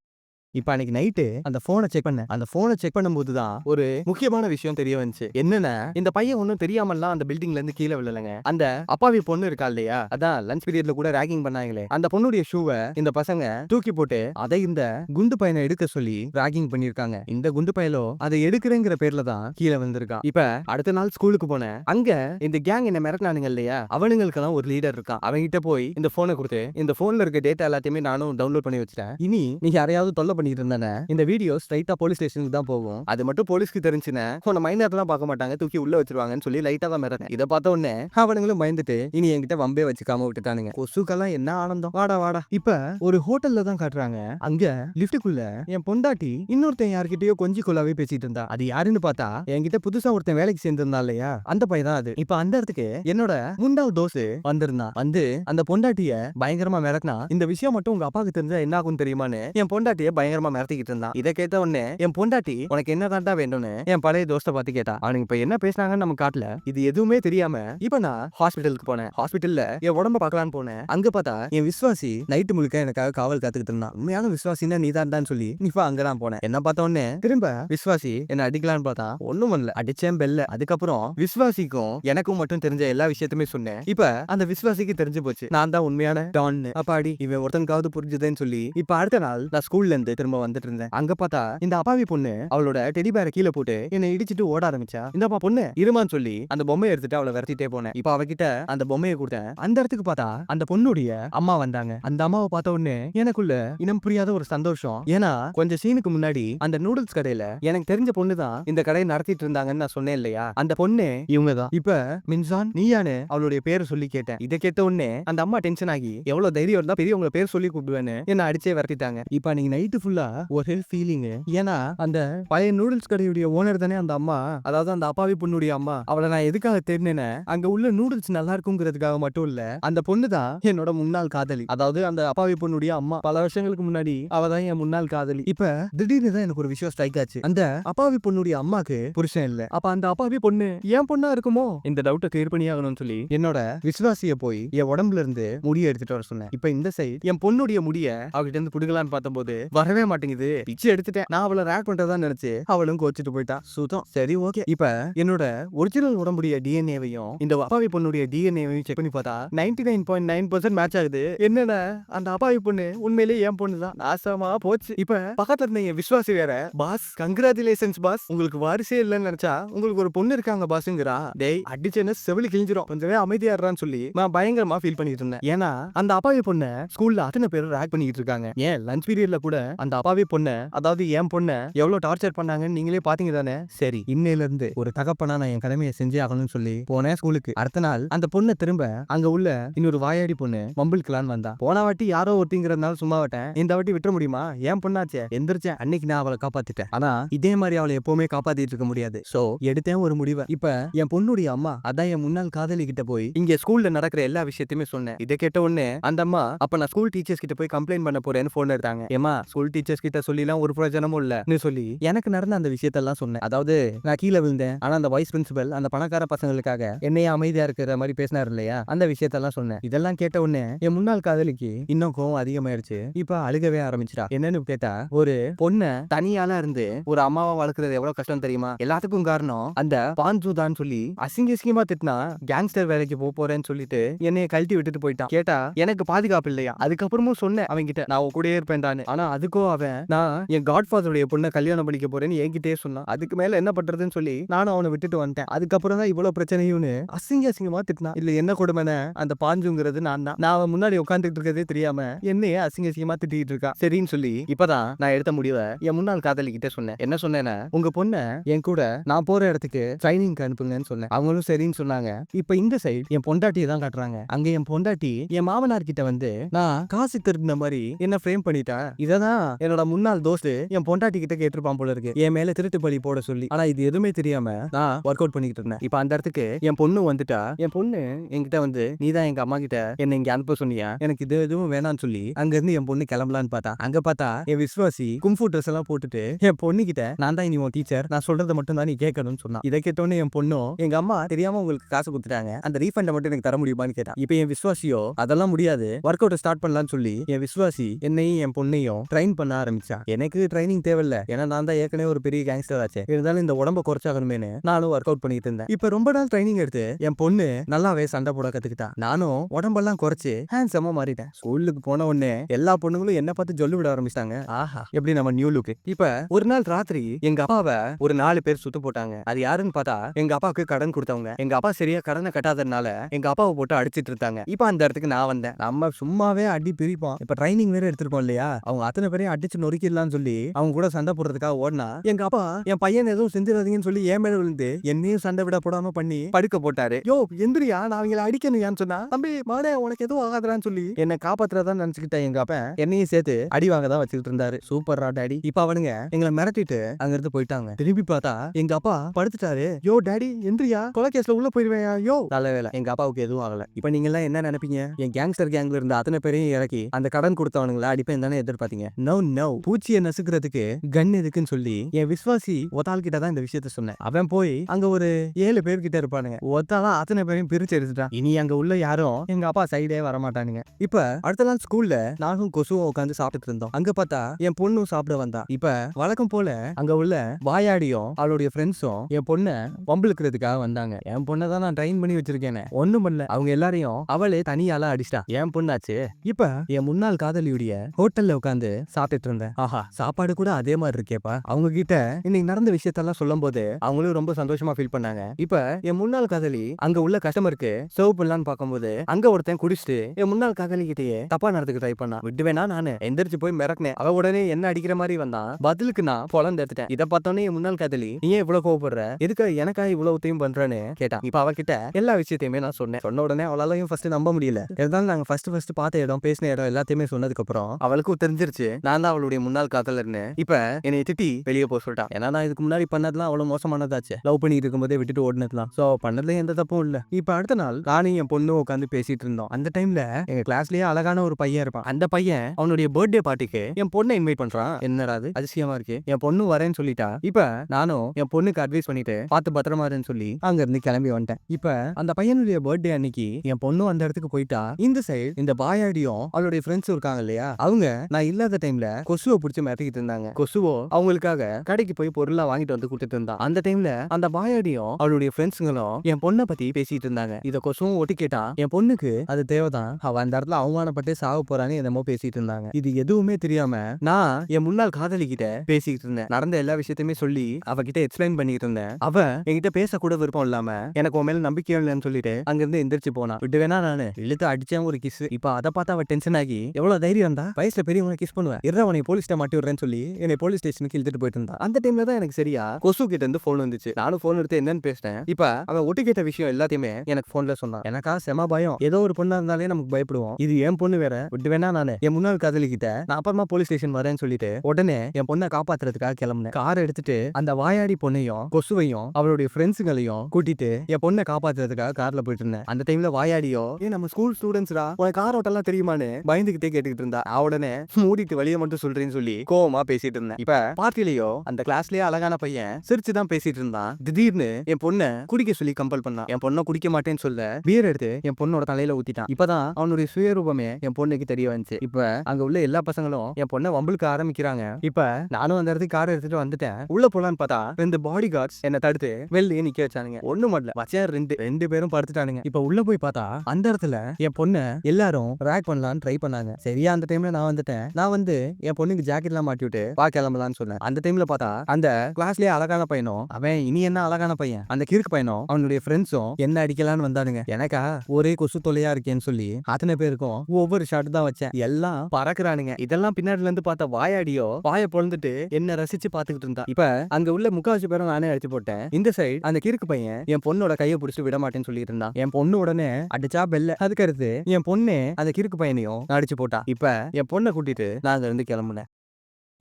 [SPEAKER 1] இப்ப அன்னைக்கு நைட்டு அந்த போனை செக் பண்ணேன். அந்த போனை செக் பண்ணும்போது தான் ஒரு முக்கியமான விஷயம் தெரிய வந்துச்சு. என்னன்னா இந்த பையன் ஒண்ணும் தெரியாமலாம் அந்த பில்டிங்ல இருந்து கீழே விழலங்க. அந்த அப்பாவி பொண்ணு இருக்கா இல்லையா? அதான் லஞ்ச் பீரியட்ல கூட ராகிங் பண்ணாங்களே. அந்த பொண்ணுடைய ஷூவை இந்த பசங்க தூக்கி போட்டு அதை இந்த குண்டு பையனை எடுக்க சொல்லி ராகிங் பண்ணிருக்காங்க இந்த குண்டு பையலோ அதை எடுக்கிறேங்கிற பேர்ல தான் கீழே வந்திருக்கான் இப்ப அடுத்த நாள் ஸ்கூலுக்கு போனேன். அங்க இந்த கேங் என்ன மிரட்டினானுங்க இல்லையா? அவனுங்களுக்கெல்லாம் ஒரு லீடர் இருக்கான். அவன்கிட்ட போய் இந்த போனை கொடுத்து இந்த போன்ல இருக்க டேட்டா எல்லாத்தையுமே நானும் டவுன்லோட் பண்ணி வச்சிட்டேன். இனி நீங்க யாரையாவது தொல்லை பண்ணிட்டு இருந்தானே இந்த வீடியோ ஸ்ட்ரைட்டா போலீஸ் ஸ்டேஷனுக்கு தான் போகும். அது மட்டும் போலீஸ்க்கு தெரிஞ்சுனே உன்னை மைனர்லாம் பார்க்க மாட்டாங்க. தூக்கி உள்ள வச்சிருவாங்கன்னு சொல்லி லைட்டா தான் மிரட்டேன் இதை பார்த்த உடனே அவனுங்களும் பயந்துட்டு இனி என்கிட்ட வம்பே வச்சுக்காம விட்டுட்டானுங்க. கொசுக்கெல்லாம் என்ன ஆனந்தம்? வாடா வாடா. இப்ப ஒரு ஹோட்டல்ல தான் காட்டுறாங்க. அங்க லிஃப்ட்டுக்குள்ள என் பொண்டாட்டி இன்னொருத்தன் யார்கிட்டயோ கொஞ்சி கொள்ளாவே பேசிட்டு இருந்தா. அது யாருன்னு பார்த்தா என்கிட்ட புதுசா ஒருத்தன் வேலைக்கு சேர்ந்திருந்தா இல்லையா? அந்த பையன் தான் அது. இப்ப அந்த இடத்துக்கு என்னோட முண்டாள் தோசு வந்திருந்தான் வந்து அந்த பொண்டாட்டிய பயங்கரமா மிரட்டினா இந்த விஷயம் மட்டும் உங்க அப்பாவுக்கு தெரிஞ்சா என்ன ஆகும் தெரியுமான்னு என் பொண்டாட்டிய பயங்கரமா மிரட்டிக்கிட்டு இருந்தான். இதை கேட்ட உடனே என் பொண்டாட்டி உனக்கு என்ன தாண்டா வேணும்னு என் பழைய தோஸ்தை பார்த்து கேட்டா? அவனுக்கு இப்ப என்ன பேசினாங்கன்னு நம்ம காட்டல. இது எதுவுமே தெரியாம இப்ப நான் ஹாஸ்பிட்டலுக்கு போனேன். ஹாஸ்பிட்டல்ல என் உடம்ப பார்க்கலான்னு போனேன். அங்க பார்த்தா என் விஸ்வாசி நைட்டு முழுக்க எனக்காக காவல் காத்துக்கிட்டு இருந்தான். உண்மையான விஸ்வாசின்னா நீ தான் சொல்லி இப்ப அங்கதான் போனேன். என்ன பார்த்த உடனே திரும்ப விஸ்வாசி என்ன அடிக்கலான்னு பார்த்தா ஒண்ணும் பண்ணல அடிச்சேன் பெல்ல அதுக்கப்புறம் விஸ்வாசிக்கும் எனக்கும் மட்டும் தெரிஞ்ச எல்லா விஷயத்துமே சொன்னேன். இப்ப அந்த விஸ்வாசிக்கு தெரிஞ்சு போச்சு. நான் தான் உண்மையான டான் அப்பாடி இவன் ஒருத்தனுக்காவது புரிஞ்சுதேன்னு சொல்லி இப்ப அடுத்த நாள் நான் ஸ்கூல்ல இருந்து திரும்ப வந்துட்டு இருந்தேன். அங்க பார்த்தா இந்த அப்பாவி பொண்ணு அவளோட டெடி பேரை கீழே போட்டு என்னை இடிச்சிட்டு ஓட ஆரம்பிச்சா. இந்தப்பா பொண்ணு இருமான்னு சொல்லி அந்த பொம்மையை எடுத்துட்டு அவளை விரட்டிட்டே போனேன். இப்ப அவகிட்ட அந்த பொம்மையை கொடுத்தேன். அந்த இடத்துக்கு பார்த்தா அந்த பொண்ணுடைய அம்மா வந்தாங்க. அந்த அம்மாவை பார்த்த உடனே எனக்குள்ள இனம் புரியாத ஒரு சந்தோஷம். ஏன்னா கொஞ்சம் சீனுக்கு முன்னாடி அந்த நூடுல்ஸ் கடையில எனக்கு தெரிஞ்ச பொண்ணு தான் இந்த கடையை நடத்திட்டு இருந்தாங்கன்னு நான் சொன்னேன் இல்லையா? அந்த பொண்ணு இவங்க தான். இப்ப மின்சான் நீயானு அவளுடைய பேரை சொல்லி கேட்டேன். இதை கேட்ட உடனே அந்த அம்மா டென்ஷன் ஆகி எவ்வளவு தைரியம் இருந்தா பெரியவங்க பேர் சொல்லி கூப்பிடுவேன்னு என்ன அடிச்சே விரட்டிட்டாங்க. இப்ப அன்னைக்கு நைட்டு ஃபுல்லா ஒரு ஃபீலிங் ஏன்னா அந்த பழைய நூடுல்ஸ் கடையுடைய ஓனர் தானே அந்த அம்மா. அதாவது அந்த அப்பாவி பொண்ணுடைய அம்மா. அவளை நான் எதுக்காக தேடினேன்னு அங்க உள்ள நூடுல்ஸ் நல்லா இருக்குங்கிறதுக்காக மட்டும் இல்ல அந்த பொண்ணு தான் என்னோட முன்னாள் காதலி. அதாவது அந்த அப்பாவி பொண்ணுடைய அம்மா. பல வருஷங்களுக்கு முன்னாடி அவ தான் என் முன்னாள் காதலி. இப்ப திடீர்னு தான் எனக்கு ஒரு விஷயம் ஸ்ட்ரைக் ஆச்சு. அந்த அப்பாவி பொண்ணுடைய அம்மாக்கு புருஷன் இல்ல. அப்ப அந்த அப்பாவி பொண்ணு ஏன் பொண்ணா இருக்குமோ? இந்த டவுட்டை கிளியர் பண்ணி ஆகணும்னு சொல்லி என்னோட விசுவாசிய போய் என் உடம்புல இருந்து முடிய எடுத்துட்டு வர சொன்னேன். இப்ப இந்த சைடு என் பொண்ணுடைய முடிய அவகிட்ட இருந்து புடுங்கலான்னு பார்த்தபோது வரவே மாட்டேங்குது. பிச்சு எடுத்துட்டேன். நான் அவளை ரேக் பண்றதா நினைச்சு அவளும் கோச்சிட்டு போயிட்டா. சுத்தம். சரி ஓகே இப்ப என்னோட ஒரிஜினல் உடம்புடைய டிஎன்ஏவையும் இந்த அப்பாவி பொண்ணுடைய டிஎன்ஏவையும் செக் பண்ணி பார்த்தா ninety nine point nine percent match ஆகுது. என்னன்னா அந்த அப்பாவி பொண்ணு உண்மையிலேயே என் பொண்ணு தான் நாசமா போச்சு. இப்ப பக்கத்துல இருந்த என் விசுவாசி வேற பாஸ் கங்க்ராச்சுலேஷன்ஸ் பாஸ். உங்களுக்கு வாரிசே இல்லைன்னு நினைச்சா உங்களுக்கு ஒரு பொண்ணு இருக்காங்க பாஸ்ங்கிறா. டேய் அடிச்சேன்னு செவிலி கிழிஞ்சிரும். கொஞ்சமே அமைதியாடுறான்னு சொல்லி நான் பயங்கரமா ஃபீல் பண்ணிட்டு இருந்தேன். ஏன்னா அந்த அப்பாவி பொண்ணு ஸ்கூல்ல அத்தனை பேர் ரேக் பண்ணிட்டு இருக்காங்க. ஏன் லஞ்ச் பீரியட்ல கூட அந்த அந்த அப்பாவி பொண்ணை அதாவது என் பொண்ணை எவ்வளவு டார்ச்சர் பண்ணாங்கன்னு நீங்களே பாத்தீங்க தானே? சரி இன்னையில இருந்து ஒரு தகப்பனா நான் என் கடமையை செஞ்சே ஆகணும்னு சொல்லி போனேன் ஸ்கூலுக்கு. அடுத்த நாள் அந்த பொண்ணை திரும்ப அங்க உள்ள இன்னொரு வாயாடி பொண்ணு மம்பிள்கலான்னு வந்தா. போன வாட்டி யாரோ ஒருத்திங்கிறதுனால சும்மா விட்டேன். இந்த வாட்டி விட்டுற முடியுமா? ஏன் பொண்ணாச்சே. எந்திரிச்சேன். அன்னைக்கு நான் அவளை காப்பாத்திட்டேன். ஆனா இதே மாதிரி அவளை எப்பவுமே காப்பாத்திட்டு இருக்க முடியாது. சோ எடுத்தேன் ஒரு முடிவை. இப்ப என் பொண்ணுடைய அம்மா அதான் என் முன்னாள் காதலி கிட்ட போய் இங்க ஸ்கூல்ல நடக்கிற எல்லா விஷயத்தையுமே சொன்னேன். இதை கேட்ட உடனே அந்த அம்மா அப்ப நான் ஸ்கூல் டீச்சர்ஸ் கிட்ட போய் கம்ப்ளைண்ட் பண்ண போறேன்னு போன் எடுத்தாங்க. ஏமா ஸ்கூல் டீச்சர்ஸ் கிட்ட சொல்லிலாம் ஒரு பிரயோஜனமும் இல்ல. சொல்லி. எனக்கு நடந்த அந்த விஷயத்தெல்லாம் சொன்னேன். அதாவது நான் கீழே விழுந்தேன். ஆனா அந்த வைஸ் பிரின்சிபல் அந்த பணக்கார பசங்களுக்காக என்னைய அமைதியா இருக்கிற மாதிரி பேசினார் இல்லையா? அந்த விஷயத்தெல்லாம் சொன்னேன். இதெல்லாம் கேட்ட உடனே என் முன்னாள் காதலிக்கு இன்னும் கோவம் அதிகமாயிருச்சு. இப்ப அழுகவே ஆரம்பிச்சிட்டா. என்னன்னு கேட்டா ஒரு பொண்ணை தனியால இருந்து ஒரு அம்மாவை வளர்க்கறது எவ்வளவு கஷ்டம் தெரியுமா? எல்லாத்துக்கும் காரணம் அந்த பான்சூதான் சொல்லி அசிங்க அசிங்கமா திட்டினா கேங்ஸ்டர் வேலைக்கு போக போறேன்னு சொல்லிட்டு என்னைய கழட்டி விட்டுட்டு போயிட்டான். கேட்டா எனக்கு பாதுகாப்பு இல்லையா? அதுக்கப்புறமும் சொன்னேன் அவன் கிட்ட நான் கூடயே இருப்பேன் ஆனா அப்போ அவன் நான் என் காட் ஃபாதருடைய பொண்ணை கல்யாணம் பண்ணிக்க போறேன்னு என்கிட்டே சொன்னான். அதுக்கு மேல என்ன பண்றதுன்னு சொல்லி நானும் அவனை விட்டுட்டு வந்துட்டேன். அதுக்கப்புறம் தான் இவ்வளவு பிரச்சனையும்னு அசிங்க அசிங்கமா திட்டினான். இல்ல என்ன கொடுமைன அந்த பாஞ்சுங்கிறது நான் தான். நான் அவன் முன்னாடி உட்காந்துட்டு இருக்கிறதே தெரியாம என்னையே அசிங்க அசிங்கமா திட்டிட்டு இருக்கா. சரின்னு சொல்லி இப்பதான் நான் எடுத்த முடிவை என் முன்னாள் காதலிக்கிட்டே சொன்னேன். என்ன சொன்னேன்னா உங்க பொண்ணை என் கூட நான் போற இடத்துக்கு ட்ரைனிங்க்கு அனுப்புங்கன்னு சொன்னேன். அவங்களும் சரின்னு சொன்னாங்க. இப்ப இந்த சைடு என் பொண்டாட்டியை தான் காட்டுறாங்க. அங்க என் பொண்டாட்டி என் மாமனார் கிட்ட வந்து நான் காசு திருடின மாதிரி என்ன ஃப்ரேம் பண்ணிட்டேன் இததான் என்னோட முன்னாள் தோஸ்து என் பொண்டாட்டி கிட்ட கேட்டிருப்பான் போல இருக்கு. என் மேல திருட்டு பலி போட சொல்லி. ஆனா இது எதுவுமே தெரியாம நான் ஒர்க் அவுட் பண்ணிக்கிட்டு இருந்தேன். இப்ப அந்த இடத்துக்கு என் பொண்ணு வந்துட்டா. என் பொண்ணு என்கிட்ட வந்து நீ தான் எங்க அம்மா கிட்ட என்ன இங்க அனுப்ப சொன்னியா? எனக்கு இது எதுவும் வேணாம்னு சொல்லி அங்க இருந்து என் பொண்ணு கிளம்பலான்னு பார்த்தா அங்க பார்த்தா என் விஸ்வாசி கும்ஃபு ட்ரெஸ் எல்லாம் போட்டுட்டு என் பொண்ணு கிட்ட நான் தான் இனி உன் டீச்சர் நான் சொல்றதை மட்டும் தான் நீ கேட்கணும்னு சொன்னா இதை கேட்டோன்னு என் பொண்ணும் எங்க அம்மா தெரியாம உங்களுக்கு காசு கொடுத்துட்டாங்க. அந்த ரீஃபண்டை மட்டும் எனக்கு தர முடியுமான்னு கேட்டா. இப்ப என் விஸ்வாசியோ அதெல்லாம் முடியாது. ஒர்க் அவுட் ஸ்டார்ட் பண்ணலாம்னு சொல்லி என் விஸ்வாசி என்னையும் என் பொண்ணையும் ட்ரெயின் பண்ண ஆரம்பிச்சா? எனக்கு ட்ரைனிங் தேவையில்ல. ஏன்னா நான் தான் ஏற்கனவே ஒரு பெரிய கேங்ஸ்டர் ஆச்சு. இருந்தாலும் இந்த உடம்ப குறைச்சாகணுமேனு நானும் ஒர்க் அவுட் பண்ணிட்டு இருந்தேன். இப்போ ரொம்ப நாள் ட்ரைனிங் எடுத்து என் பொண்ணு நல்லாவே சண்டை போட கத்துக்கிட்டா. நானும் உடம்பெல்லாம் குறைச்சு ஹேண்ட்ஸமா மாறிட்டேன். ஸ்கூலுக்கு போன உடனே எல்லா பொண்ணுங்களும் என்ன பார்த்து சொல்லி விட ஆரம்பிச்சிட்டாங்க. ஆஹா. எப்படி நம்ம நியூ லுக் இப்ப ஒரு நாள் ராத்திரி எங்க அப்பாவை ஒரு நாலு பேர் சுத்து போட்டாங்க. அது யாருன்னு பார்த்தா எங்க அப்பாவுக்கு கடன் கொடுத்தவங்க. எங்க அப்பா சரியா கடனை கட்டாததுனால எங்க அப்பாவை போட்டு அடிச்சிட்டு இருந்தாங்க. இப்ப அந்த இடத்துக்கு நான் வந்தேன். நம்ம சும்மாவே அடி பிரிப்போம். இப்ப ட்ரைனிங் வேற எடுத்திருப்போம் இல்லையா? அவங்க அத்தனை பேரையும் அடிச்சு நொறுக்கிடலாம்னு சொல்லி அவங்க கூட சண்டை போடுறதுக்காக ஓடினா எங்க அப்பா என் பையன் எதுவும் செஞ்சிடாதீங்கன்னு சொல்லி ஏன் மேல விழுந்து என்னையும் சண்டை விட போடாம பண்ணி படுக்க போட்டாரு. யோ எந்திரியா? நான் அவங்கள அடிக்கணும் சொன்னா? தம்பி மாடே உனக்கு எதுவும் ஆகாதான்னு சொல்லி என்ன காப்பாத்துறதா நினைச்சுக்கிட்டேன் எங்க அப்பா. என்னையும் சேர்த்து அடி வாங்க தான் வச்சுக்கிட்டு இருந்தாரு. சூப்பர்ரா டாடி இப்ப அவனுங்க எங்களை மிரட்டிட்டு அங்க இருந்து போயிட்டாங்க. திரும்பி பார்த்தா எங்க அப்பா படுத்துட்டாரு. யோ டாடி எந்திரியா? கொலைகேஸ்ல உள்ள போயிருவேன் யோ! நல்ல வேலை எங்க அப்பாவுக்கு எதுவும் ஆகல. இப்ப நீங்க எல்லாம் என்ன நினைப்பீங்க? என் கேங்ஸ்டர் கேங்ல இருந்த அத்தனை பேரையும் இறக்கி அந்த கடன் கொடுத்தவனுங்கள? அடிப்பேன் தானே எதிர்பார்த்தீங்க. நோ நோ பூச்சியை நசுக்கிறதுக்கு கன் எதுக்குன்னு சொல்லி என் விஸ்வாசி ஒத்தாள் கிட்ட தான் இந்த விஷயத்த சொன்னேன். அவன் போய் அங்க ஒரு ஏழு பேர் கிட்ட இருப்பானுங்க. ஒத்தாலாம் அத்தனை பேரையும் பிரிச்சு எடுத்துட்டான். இனி அங்க உள்ள யாரும் எங்க அப்பா சைடே வரமாட்டானுங்க. இப்ப அடுத்த நாள் ஸ்கூல்ல நானும் கொசுவும் உட்காந்து சாப்பிட்டு இருந்தோம். அங்க பார்த்தா என் பொண்ணும் சாப்பிட வந்தா. இப்ப வழக்கம் போல அங்க உள்ள வாயாடியும் அவளுடைய ஃப்ரெண்ட்ஸும் என் பொண்ணை வம்பிழுக்கிறதுக்காக வந்தாங்க. என் பொண்ணை தான் நான் ட்ரைன் பண்ணி வச்சிருக்கேன். ஒண்ணும் பண்ணல. அவங்க எல்லாரையும் அவளே தனியால அடிச்சிட்டா. என் பொண்ணாச்சு. இப்ப என் முன்னாள் காதலியுடைய ஹோட்டல்ல உட்காந்து சாப்பிட்டுட்டு இருந்தேன் ஆஹா. சாப்பாடு கூட அதே மாதிரி இருக்கேப்பா. அவங்க கிட்ட இன்னைக்கு நடந்த விஷயத்தெல்லாம் சொல்லும் போது அவங்களும் ரொம்ப சந்தோஷமா ஃபீல் பண்ணாங்க. இப்ப என் முன்னாள் காதலி அங்க உள்ள கஸ்டமருக்கு சர்வ் பண்ணலான்னு பார்க்கும்போது அங்க ஒருத்தன் குடிச்சிட்டு என் முன்னாள் காதலி கிட்டயே தப்பா நடந்துக்க ட்ரை பண்ணா விட்டுவேனா நானு? எந்திரிச்சு போய் மிரட்டினேன். அவ உடனே என்ன அடிக்கிற மாதிரி வந்தான்? பதிலுக்கு நான் பொலந்து எடுத்துட்டேன். இதை பார்த்தோன்னே என் முன்னாள் காதலி நீ ஏன் இவ்வளவு கோவப்படுற? எதுக்கு எனக்கா இவ்வளவுத்தையும் பண்றேன்னு? கேட்டான். இப்ப அவகிட்ட எல்லா விஷயத்தையுமே நான் சொன்னேன். சொன்ன உடனே அவளாலையும் ஃபர்ஸ்ட் நம்ப முடியல. இருந்தாலும் நாங்க ஃபர்ஸ்ட் ஃபர்ஸ்ட் பார்த்த இடம் பேசின இடம் எல்லாத்தையுமே சொன்னதுக்கு அப்புறம் அவளுக்கும் தெரிஞ்சிருச்சு. நான் தான் அவளுடைய முன்னாள் காதலர்னு. இப்ப என்னை திட்டி வெளியே போக சொல்லிட்டான் ஏன்னா நான் இதுக்கு முன்னாடி பண்ணதெல்லாம் அவ்வளவு மோசமானதாச்சு. லவ் பண்ணிட்டு இருக்கும்போதே விட்டுட்டு ஓடினதுலாம். சோ பண்ணதுல எந்த தப்பும் இல்ல. இப்ப அடுத்த நாள் நானும் என் பொண்ணும் உட்காந்து பேசிட்டு இருந்தோம். அந்த டைம்ல எங்க கிளாஸ்லயே அழகான ஒரு பையன் இருப்பான். அந்த பையன் அவனுடைய பர்த்டே பார்ட்டிக்கு என் பொண்ணை இன்வைட் பண்றான். என்னடா அது அதிசயமா இருக்கு. என் பொண்ணு வரேன்னு சொல்லிட்டா. இப்ப நானும் என் பொண்ணுக்கு அட்வைஸ் பண்ணிட்டு பார்த்து பத்திரமா இருன்னு சொல்லி அங்க இருந்து கிளம்பி வந்துட்டேன். இப்ப அந்த பையனுடைய பர்த்டே அன்னைக்கு என் பொண்ணும் அந்த இடத்துக்கு போயிட்டா. இந்த சைடு இந்த பாயாடியும் அவளுடைய ஃப்ரெண்ட்ஸ் இருக்காங்க இல்லையா? அவங்க நான் இல்லாத டைம்ல கொசுவை பிடிச்சி மிரட்டிக்கிட்டு இருந்தாங்க. கொசுவோ அவங்களுக்காக கடைக்கு போய் பொருளா வாங்கிட்டு வந்து கொடுத்துட்டு இருந்தான் அந்த டைம்ல அந்த பாயாடியும் அவளுடைய ஃப்ரெண்ட்ஸுங்களும் என் பொண்ணை பத்தி பேசிட்டு இருந்தாங்க. இத கொசுவும் ஒட்டி கேட்டா என் பொண்ணுக்கு அது தேவைதான். அவ அந்த இடத்துல அவமானப்பட்டு சாக போறான்னு என்னமோ பேசிட்டு இருந்தாங்க. இது எதுவுமே தெரியாம நான் என் முன்னாள் காதலி கிட்ட பேசிக்கிட்டு இருந்தேன். நடந்த எல்லா விஷயத்தையுமே சொல்லி அவகிட்ட எக்ஸ்பிளைன் பண்ணிட்டு இருந்தேன். அவ என்கிட்ட பேச கூட விருப்பம் இல்லாம எனக்கு உன் மேல நம்பிக்கை இல்லைன்னு சொல்லிட்டு அங்கிருந்து எந்திரிச்சு போனா. விட்டு வேணா நானு? இழுத்து அடிச்சேன் ஒரு கிஸ் இப்ப அதை பார்த்தா அவ டென்ஷன் ஆகி எவ்வளவு தைரியம் இருந்தா? வயசுல பெரியவங்க கிஸ் பண்ணுவேன் இற உன்னை போலீஸ்ட்ட மாட்டி விடுறேன்னு சொல்லி என்னை போலீஸ் ஸ்டேஷனுக்கு இழுத்துட்டு போயிட்டு அந்த டைம்ல தான் எனக்கு சரியா கொசு கிட்ட இருந்து போன் வந்துச்சு. நானும் போன் எடுத்து என்னன்னு பேசினேன். இப்ப அவன் ஒட்டு கேட்ட விஷயம் எல்லாத்தையுமே எனக்கு போன்ல சொன்னான். எனக்கா செம பயம். ஏதோ ஒரு பொண்ணா இருந்தாலே நமக்கு பயப்படுவோம். இது என் பொண்ணு வேற. விட்டு வேணா நானு? என் முன்னாள் காதலி கிட்ட நான் அப்புறமா போலீஸ் ஸ்டேஷன் வரேன்னு சொல்லிட்டு உடனே என் பொண்ணை காப்பாத்துறதுக்காக கிளம்புனேன். கார் எடுத்துட்டு அந்த வாயாடி பொண்ணையும் கொசுவையும் அவளுடைய ஃப்ரெண்ட்ஸுங்களையும் கூட்டிட்டு என் பொண்ணை காப்பாத்துறதுக்காக கார்ல போயிட்டு இருந்தேன். அந்த டைம்ல வாயாடியோ ஏ நம்ம ஸ்கூல் ஸ்டூடெண்ட்ஸ்டா உனக்கு கார் ஓட்டெல்லாம் தெரியுமான்னு பயந்துகிட்டே கேட்டுக்கிட்டு இருந்தா. உடனே மூடிட்டு வெளியே மட்டும் சொல்றேன்னு சொல்லி கோவமா பேசிட்டு இருந்தேன். இப்ப பார்ட்டிலயோ அந்த கிளாஸ்லயே அழகான பையன் சிரிச்சு தான் பேசிட்டு இருந்தான். திடீர்னு என் பொண்ணை குடிக்க சொல்லி கம்பல் பண்ணான். என் பொண்ணை குடிக்க மாட்டேன்னு சொல்ல பீர் எடுத்து என் பொண்ணோட தலையில ஊத்திட்டான். இப்பதான் அவனுடைய சுயரூபமே என் பொண்ணுக்கு தெரிய வந்துச்சு. இப்ப அங்க உள்ள எல்லா பசங்களும் என் பொண்ணை வம்புலுக்கு ஆரம்பிக்கிறாங்க. இப்ப நானும் அந்த இடத்துக்கு கார் எடுத்துட்டு வந்துட்டேன். உள்ள போலான்னு பார்த்தா ரெண்டு பாடி கார்ட்ஸ் என்ன தடுத்து வெளியே நிக்க வச்சானுங்க. ஒண்ணு மட்டும் வச்சா ரெண்டு ரெண்டு பேரும் படுத்துட்டானுங்க. இப்ப உள்ள போய் பார்த்தா அந்த இடத்துல என் பொண்ணை எல்லாரும் ரேக் பண்ணலாம்னு ட்ரை பண்ணாங்க. சரியா அந்த டைம்ல நான் வந்துட்டேன். நான் வந்து என் பொண்ணுக்கு ஜாக்கெட் எல்லாம் மாட்டி விட்டு வா கிளம்பலான்னு சொன்னேன். அந்த டைம்ல பார்த்தா அந்த கிளாஸ்லயே அழகான பையனும் அவன் இனி என்ன அழகான பையன்? அந்த கிறுக்கு பையனும் அவனுடைய ஃப்ரெண்ட்ஸும் என்ன அடிக்கலாம்னு வந்தானுங்க. எனக்கா ஒரே கொசு தொலையா இருக்கேன்னு சொல்லி அத்தனை பேருக்கும் ஒவ்வொரு ஷாட் தான் வச்சேன். எல்லாம் பறக்குறானுங்க. இதெல்லாம் பின்னாடில இருந்து பார்த்த வாயாடியோ வாயை பொழுந்துட்டு என்ன ரசிச்சு பாத்துக்கிட்டு இருந்தா இப்ப அங்க உள்ள முக்காவாசி பேரும் நானே அடிச்சு போட்டேன். இந்த சைடு அந்த கிறுக்கு பையன் என் பொண்ணோட கையை பிடிச்சிட்டு விட மாட்டேன்னு சொல்லிட்டு இருந்தான். என் பொண்ணு உடனே அடிச்சா பெல்ல அதுக்கடுத்து என் பொண்ணு அந்த கிறுக்கு பையனையும் அடிச்சு போட்டா. இப்ப என் பொண்ணை கூட்டிட்டு நான் அங்க இருந்து கிளம்புனேன்.